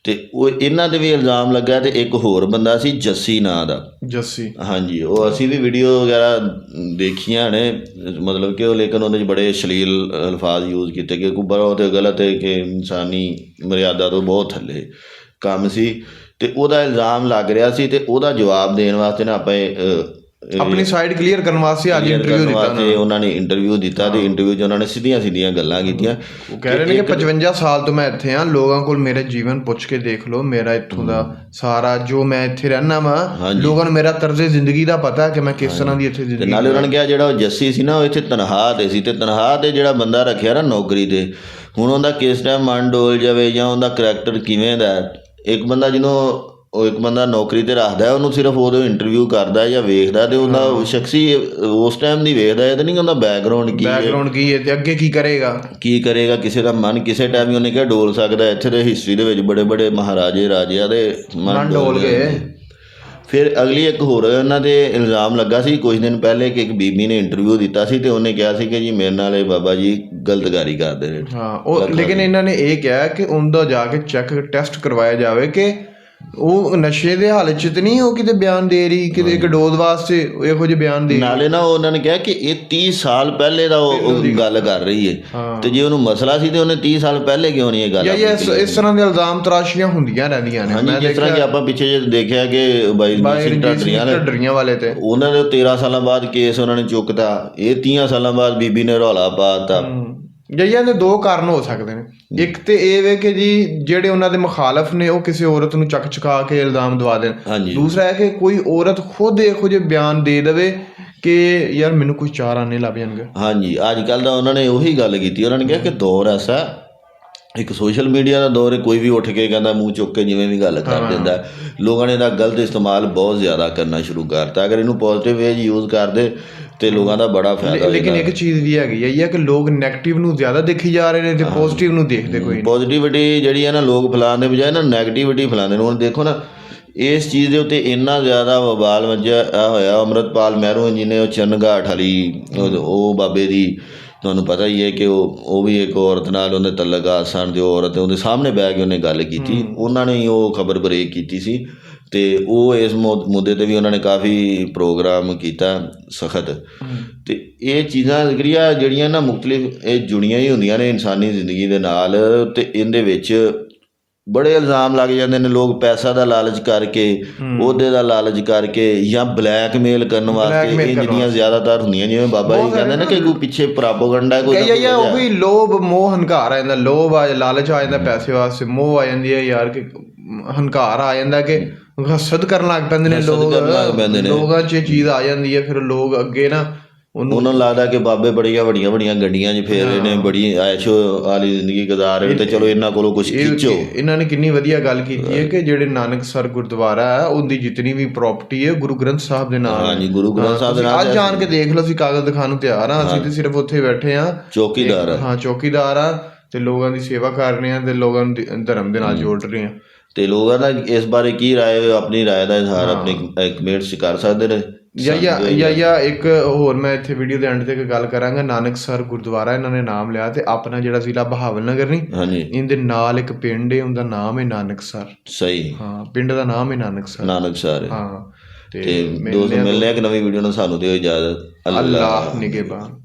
ਤੇ ਉਹ ਇਹਨਾਂ ਦੇ ਵੀ ਇਲਜ਼ਾਮ ਲੱਗਾ ਤੇ ਇੱਕ ਹੋਰ ਬੰਦਾ ਸੀ ਜੱਸੀ ਨਾਂ ਦਾ। ਜੱਸੀ। ਹਾਂਜੀ ਉਹ ਅਸੀਂ ਵੀ ਵੀਡੀਓ ਵਗੈਰਾ ਦੇਖੀਆਂ ਨੇ ਮਤਲਬ ਕਿ ਉਹ ਲੇਕਿਨ ਉਹਦੇ 'ਚ ਬੜੇ ਅਸ਼ਲੀਲ ਅਲਫਾਜ਼ ਯੂਜ਼ ਕੀਤੇ ਕੋਈ ਬਹੁਤ ਗਲਤ ਹੈ ਕਿ ਇਨਸਾਨੀ ਮਰਿਆਦਾ ਤੋਂ ਬਹੁਤ ਥੱਲੇ ਕੰਮ ਸੀ ਤੇ ਉਹਦਾ ਇਲਜ਼ਾਮ ਲੱਗ ਰਿਹਾ ਸੀ ਤੇ ਉਹਦਾ ਜਵਾਬ ਦੇਣ ਵਾਸਤੇ ਨਾ ਆਪਾਂ ਆਪਣੀ ਸਾਈਡ ਕਲੀਅਰ ਕਰਨ ਵਾਸਤੇ ਅੱਜ ਇੰਟਰਵਿਊ ਦਿੱਤਾ ਉਹਨਾਂ ਨੇ ਉਹਨਾਂ ਨੇ ਇੰਟਰਵਿਊ ਦਿੱਤਾ ਤੇ ਇੰਟਰਵਿਊ 'ਚ ਉਹਨਾਂ ਨੇ ਸਿੱਧੀਆਂ ਸਿੱਧੀਆਂ ਗੱਲਾਂ ਕੀਤੀਆਂ ਉਹ ਕਹਿ ਰਹੇ ਨੇ ਕਿ 55 ਸਾਲ ਤੋਂ ਮੈਂ ਇੱਥੇ ਆ ਲੋਕਾਂ ਕੋਲ ਮੇਰੇ ਜੀਵਨ ਪੁੱਛ ਕੇ ਦੇਖ ਲਓ ਮੇਰਾ ਇੱਥੋਂ ਦਾ ਸਾਰਾ ਜੋ ਮੈਂ ਇੱਥੇ ਰਹਿਣਾ ਵਾ। ਲੋਕਾਂ ਨੂੰ ਮੇਰਾ ਤਰਜ਼ੇ ਜ਼ਿੰਦਗੀ ਦਾ ਪਤਾ ਕਿ ਮੈਂ ਕਿਸ ਤਰ੍ਹਾਂ ਦੀ ਇੱਥੇ ਜ਼ਿੰਦਗੀ ਨਾਲੇ ਉਹਨਾਂ ਨੇ ਕਿਹਾ ਜਿਹੜਾ ਉਹ ਜੱਸੀ ਸੀ ਨਾ ਉਹ ਇੱਥੇ ਤਨਖਾਹ ਤੇ ਸੀ ਤੇ ਤਨਖਾਹ ਤੇ ਜਿਹੜਾ ਬੰਦਾ ਰੱਖਿਆ ਨਾ ਨੌਕਰੀ ਤੇ ਹੁਣ ਉਹਦਾ ਕਿਸ ਟਾਈਮ ਮਨ ਡੋਲ ਜਾਵੇ ਜਾਂ ਉਹਦਾ ਕਰੈਕਟਰ ਕਿਵੇਂ ਦਾ। ਇੱਕ ਬੰਦਾ ਜਿਹਨੂੰ ਉਹ ਇੱਕ ਬੰਦਾ ਨੌਕਰੀ ਤੇ ਰੱਖਦਾ ਉਹਨੂੰ ਸਿਰਫ ਉਹਦੇ ਇੰਟਰਵਿਊ ਕਰਦਾ ਜਾਂ ਵੇਖਦਾ ਤੇ ਉਹਦਾ ਸ਼ਖਸੀ ਉਸ ਟਾਈਮ ਦੀ ਵੇਖਦਾ ਇਹ ਤਾਂ ਨਹੀਂ ਕਿ ਉਹਦਾ ਬੈਕਗ੍ਰਾਉਂਡ ਕੀ ਹੈ। ਬੈਕਗ੍ਰਾਉਂਡ ਕੀ ਹੈ ਤੇ ਅੱਗੇ ਕੀ ਕਰੇਗਾ? ਕੀ ਕਰੇਗਾ ਕਿਸੇ ਦਾ ਮਨ ਕਿਸੇ ਟਾਈਮ ਹੀ ਉਹਨੇ ਕਿਹਾ ਡੋਲ ਸਕਦਾ। ਇੱਥੇ ਦੇ ਹਿਸਟਰੀ ਦੇ ਵਿੱਚ ਬੜੇ ਬੜੇ ਮਹਾਰਾਜੇ ਰਾਜਿਆਂ ਦੇ ਮਨ ਡੋਲ ਗਏ। ਫਿਰ ਅਗਲੀ ਇੱਕ ਹੋਰ ਉਹਨਾਂ ਦੇ ਇਲਜ਼ਾਮ ਲੱਗਾ ਸੀ ਕੁਝ ਦਿਨ ਪਹਿਲੇ ਕਿ ਇੱਕ ਬੀਬੀ ਨੇ ਇੰਟਰਵਿਊ ਦਿੱਤਾ ਸੀ ਤੇ ਉਹਨੇ ਕਿਹਾ ਸੀ ਕਿ ਜੀ ਮੇਰੇ ਨਾਲ ਇਹ ਬਾਬਾ ਜੀ ਗਲਤਕਾਰੀ ਕਰਦੇ ਨੇ। ਹਾਂ ਉਹ ਲੇਕਿਨ ਇਹਨਾਂ ਨੇ ਇਹ ਕਿਹਾ ਕਿ ਉਹਦਾ ਜਾ ਕੇ ਚੈੱਕ ਟੈਸਟ ਕਰਵਾਇਆ ਜਾਵੇ ਕਿ ਉਹ ਨਸ਼ੇ ਦੇ ਹਾਲਤ ਚ ਤੇ ਨਹੀਂ ਉਹ ਕਿਤੇ ਬਿਆਨ ਦੇ ਰਹੀ ਕਿਤੇ ਇੱਕ ਡੋਜ਼ ਵਾਸਤੇ ਇਹੋ ਜਿਹੇ ਬਿਆਨ ਦੇ ਨਾਲੇ ਨਾ ਉਹਨਾਂ ਨੇ ਕਿਹਾ ਕਿ ਇਹ 30 ਸਾਲ ਪਹਿਲੇ ਦਾ ਉਹ ਗੱਲ। ਕਰ ਰਹੀ ਹੈ। ਤੇ ਜੇ ਉਹਨੂੰ ਮਸਲਾ ਸੀ ਤੇ ਉਹਨੇ 30 ਸਾਲ ਪਹਿਲੇ ਕਿਉਂ ਨਹੀਂ ਇਹ ਗੱਲ ਇਹ ਇਸ ਤਰ੍ਹਾਂ ਦੇ ਇਲਜ਼ਾਮ ਤਰਾਸ਼ੀਆਂ ਹੁੰਦੀਆਂ ਰਹਿੰਦੀਆਂ ਨੇ। ਹਾਂਜੀ ਜਿਸ ਤਰ੍ਹਾਂ ਕਿ ਆਪਾਂ ਪਿੱਛੇ ਜੇ ਦੇਖਿਆ ਕਿ ਬਾਈ ਸਿੰਘ ਨੇ ਢੱਡਰੀਆਂ ਵਾਲੇ ਤੇ। ਉਹਨਾਂ ਦੇ 13 ਸਾਲਾਂ ਬਾਅਦ ਕੇਸ ਉਹਨਾਂ ਨੇ ਚੁੱਕਤਾ। ਇਹ 30 ਸਾਲਾਂ ਬਾਅਦ ਬੀਬੀ ਨੇ ਰੌਲਾ ਪਾਤਾ। ਜਈਆਂ ਦੇ ਦੋ ਕਾਰਨ ਹੋ ਸਕਦੇ ਨੇ। ਇੱਕ ਤੇ ਇਹ ਵੇ ਕਿ ਜੀ ਜਿਹੜੇ ਉਹਨਾਂ ਦੇ ਮੁਖਾਲਫ ਨੇ ਉਹ ਕਿਸੇ ਔਰਤ ਨੂੰ ਚੱਕ ਚੁਕਾ ਕੇ ਇਲਜ਼ਾਮ ਦਵਾ ਦੇਣ। ਦੂਸਰਾ ਹੈ ਕਿ ਕੋਈ ਔਰਤ ਖੁਦ ਇਹੋ ਜਿਹੇ ਬਿਆਨ ਦੇ ਦੇਵੇ ਕਿ ਯਾਰ ਮੈਨੂੰ ਕੋਈ ਚਾਰ ਆਨੇ ਲੱਭ ਜਾਣਗੇ। ਹਾਂਜੀ ਅੱਜ ਕੱਲ ਦਾ ਉਹਨਾਂ ਨੇ ਉਹੀ ਗੱਲ ਕੀਤੀ। ਉਹਨਾਂ ਨੇ ਕਿਹਾ ਕਿ ਦੌਰ ਐਸਾ ਇੱਕ ਸੋਸ਼ਲ ਮੀਡੀਆ ਦਾ ਦੌਰ ਹੈ ਕੋਈ ਵੀ ਉੱਠ ਕੇ ਕਹਿੰਦਾ ਮੂੰਹ ਚੁੱਕ ਕੇ ਜਿਵੇਂ ਵੀ ਗੱਲ ਕਰ ਦਿੰਦਾ। ਲੋਕਾਂ ਨੇ ਇਹਦਾ ਗਲਤ ਇਸਤੇਮਾਲ ਬਹੁਤ ਜ਼ਿਆਦਾ ਕਰਨਾ ਸ਼ੁਰੂ ਕਰਤਾ। ਅਗਰ ਇਹਨੂੰ ਪੋਜ਼ਿਟਿਵ ਵੇਜ ਯੂਜ਼ ਕਰਦੇ ਤੇ ਲੋਕਾਂ ਦਾ ਬੜਾ ਫਾਇਦਾ ਲੇਕਿਨ ਇੱਕ ਚੀਜ਼ ਵੀ ਹੈਗੀ ਹੈ ਇਹ ਕਿ ਲੋਕ 네ਗੇਟਿਵ ਨੂੰ ਜ਼ਿਆਦਾ ਦੇਖੀ ਜਾ ਰਹੇ ਨੇ ਤੇ ਪੋਜ਼ਿਟਿਵ ਨੂੰ ਦੇਖਦੇ ਕੋਈ ਨਹੀਂ। ਪੋਜ਼ਿਟਿਵਿਟੀ ਜਿਹੜੀ ਹੈ ਨਾ ਲੋਕ ਫੈਲਾਉਣ ਦੇ ਬਜਾਏ ਨਾ 네ਗੇਟਿਵਿਟੀ ਫੈਲਾਉਂਦੇ ਨੇ। ਹੁਣ ਦੇਖੋ ਨਾ ਇਸ ਚੀਜ਼ ਦੇ ਉੱਤੇ ਇੰਨਾ ਜ਼ਿਆਦਾ ਵਬਾਲ ਮੱਜਿਆ ਹੋਇਆ ਅਮਰਤਪਾਲ ਮਹਿਰੂ ਜੀ ਨੇ ਉਹ ਚੰਨਗਾਠ ਵਾਲੀ ਉਹ ਬਾਬੇ ਦੀ ਤੁਹਾਨੂੰ ਪਤਾ ਹੀ ਹੈ ਕਿ ਉਹ ਉਹ ਵੀ ਇੱਕ ਔਰਤ ਨਾਲ ਉਹਦੇ ਤਲਕਾਤ ਸਨ ਜੋ ਔਰਤ ਉਹਦੇ ਸਾਹਮਣੇ ਬਹਿ ਕੇ ਉਹਨੇ ਗੱਲ ਕੀਤੀ। ਉਹਨਾਂ ਨੇ ਹੀ ਉਹ ਖਬਰ ਬਰੇਕ ਕੀਤੀ ਸੀ। ਤੇ ਉਹ ਇਸ ਮੁ- ਮੁੱਦੇ ਤੇ ਵੀ ਉਹਨਾਂ ਨੇ ਕਾਫੀ ਪ੍ਰੋਗਰਾਮ ਕੀਤਾ ਸਖਤ। ਤੇ ਇਹ ਚੀਜ਼ਾਂ ਜ਼ਿਕਰੀਆ ਜਿਹੜੀਆਂ ਨਾ ਮੁxtਲਿਫ ਇਹ ਜੁੜੀਆਂ ਹੀ ਹੁੰਦੀਆਂ ਨੇ ਇਨਸਾਨੀ ਜ਼ਿੰਦਗੀ ਦੇ ਨਾਲ ਤੇ ਇਹਦੇ ਵਿੱਚ ਬੜੇ ਇਲਜ਼ਾਮ ਲੱਗ ਜਾਂਦੇ ਨੇ ਲੋਕ ਪੈਸਾ ਦਾ ਲਾਲਚ ਕਰਕੇ ਉਹਦੇ ਦਾ ਲਾਲਚ ਕਰਕੇ ਜਾਂ ਬਲੈਕਮੇਲ ਕਰਨ ਵਾਸਤੇ ਇਹ ਜਿਹੜੀਆਂ ਜ਼ਿਆਦਾਤਰ ਹੁੰਦੀਆਂ ਜਿਵੇਂ ਬਾਬਾ ਜੀ ਕਹਿੰਦੇ ਨੇ ਕਿ ਕੋਈ ਪਿੱਛੇ ਪ੍ਰੋਪਗੈਂਡਾ ਕੋਈ ਕਈ ਜਾਂ ਉਹ ਵੀ ਲੋਭ ਮੋਹ ਹੰਕਾਰ ਆ ਜਾਂਦਾ ਲੋਭ ਆ ਲਾਲਚ ਆ ਜਾਂਦਾ ਪੈਸੇ ਵਾਸਤੇ ਮੋਹ ਆ ਜਾਂਦੀ ਹੈ ਯਾਰ ਕਿ ਹੰਕਾਰ ਆ ਜਾਂਦਾ ਕਿ ਹਸਦ ਕਰਨ ਲੱਗ ਪੈਂਦੇ ਨੇ ਲੋਕ। ਲੋਕਾਂ 'ਚ ਇਹ ਚੀਜ਼ ਆ ਜਾਂਦੀ ਹੈ ਫਿਰ ਲੋਕ ਅੱਗੇ ਨਾ ਉਹਨੂੰ ਨੂੰ ਲੱਗਦਾ ਕਿ ਬਾਬੇ ਬੜੀਆਂ ਵੱਡੀਆਂ ਵੱਡੀਆਂ ਗੱਡੀਆਂ 'ਚ ਫੇਰ ਰਹੇ ਨੇ ਬੜੀ ਐਸ਼ੋ ਵਾਲੀ ਜ਼ਿੰਦਗੀ ਗੁਜ਼ਾਰ ਰਹੇ ਤੇ ਚਲੋ ਇਹਨਾਂ ਕੋਲੋਂ ਕੁਝ ਖਿੱਚੋ। ਇਹ- ਇਹਨਾਂ ਨੇ ਕਿੰਨੀ ਵਧੀਆ ਗੱਲ ਕੀਤੀ ਹੈ ਕਿ ਜਿਹੜੇ ਨਾਨਕਸਰ ਗੁਰਦੁਆਰਾ ਹੈ ਉਹਦੀ ਜਿਤਨੀ ਵੀ ਪ੍ਰਾਪਰਟੀ ਹੈ ਗੁਰੂ ਗ੍ਰੰਥ ਸਾਹਿਬ ਦੇ ਹੈ ਹਾਂਜੀ ਗੁਰੂ ਗ੍ਰੰਥ ਸਾਹਿਬ ਦੇ ਨਾਲ ਅੱਜ ਜਾਣ ਕੇ ਦੇਖ ਲਓ ਅਸੀਂ ਕਾਗਜ਼ ਦਿਖਾਉਣ ਨੂੰ ਤਿਆਰ ਆ ਅਸੀਂ ਤੇ ਸਿਰਫ ਉੱਥੇ ਬੈਠੇ ਆ ਚੌਕੀਦਾਰ। ਹਾਂ। ਚੌਕੀਦਾਰ ਆ ਤੇ ਲੋਕਾਂ ਦੀ ਸੇਵਾ ਕਰ ਰਹੇ ਆ ਤੇ ਲੋਕਾਂ ਨੂੰ ਧਰਮ ਦੇ ਨਾਲ ਜੋੜ ਰਹੇ ਆ ਤੇ ਲੋਕਾਂ ਦਾ ਇਸ ਬਾਰੇ ਕੀ ਹੈ ਆਪਣੀ ਰਾਏ ਦਾ ਇਜ਼ਹਾਰ ਆਪਣੀ ਕਮੈਂਟਸ 'ਚ ਕਰ ਸਕਦੇ ਨੇ? ਜਾਂ ਜਾਂ ਜਾਂ ਇੱਕ ਹੋਰ ਮੈਂ ਇੱਥੇ ਵੀਡੀਓ ਦੇ ਐਂਡ ਤੇ ਇੱਕ ਗੱਲ ਕਰਾਂਗਾ। ਨਾਨਕਸਰ ਗੁਰਦੁਆਰਾ ਇਹਨਾਂ ਨੇ ਨਾਮ ਲਿਆ ਤੇ ਆਪਣਾ ਜਿਹੜਾ ਜ਼ਿਲ੍ਹਾ ਬਹਾਵਲ ਨਗਰ ਨਹੀਂ ਹਾਂਜੀ। ਇਹਦੇ ਨਾਲ ਇੱਕ ਪਿੰਡ ਹੈ ਉਹਦਾ ਨਾਮ ਹੈ ਨਾਨਕਸਰ ਸਹੀ। ਹਾਂ ਪਿੰਡ ਦਾ ਨਾਮ ਹੈ ਨਾਨਕਸਰ ਨਾਨਕ ਸਾਰੇ ਹਾਂ। ਤੇ ਦੋਸਤੋ ਮਿਲਦੇ ਆ ਇੱਕ ਨਵੀਂ ਵੀਡੀਓ ਨਾਲ ਸਾਨੂੰ ਦਿਓ ਇਜਾਜ਼ਤ। ਅੱਲਾਹ ਨਿਗਹਿਬਾਨ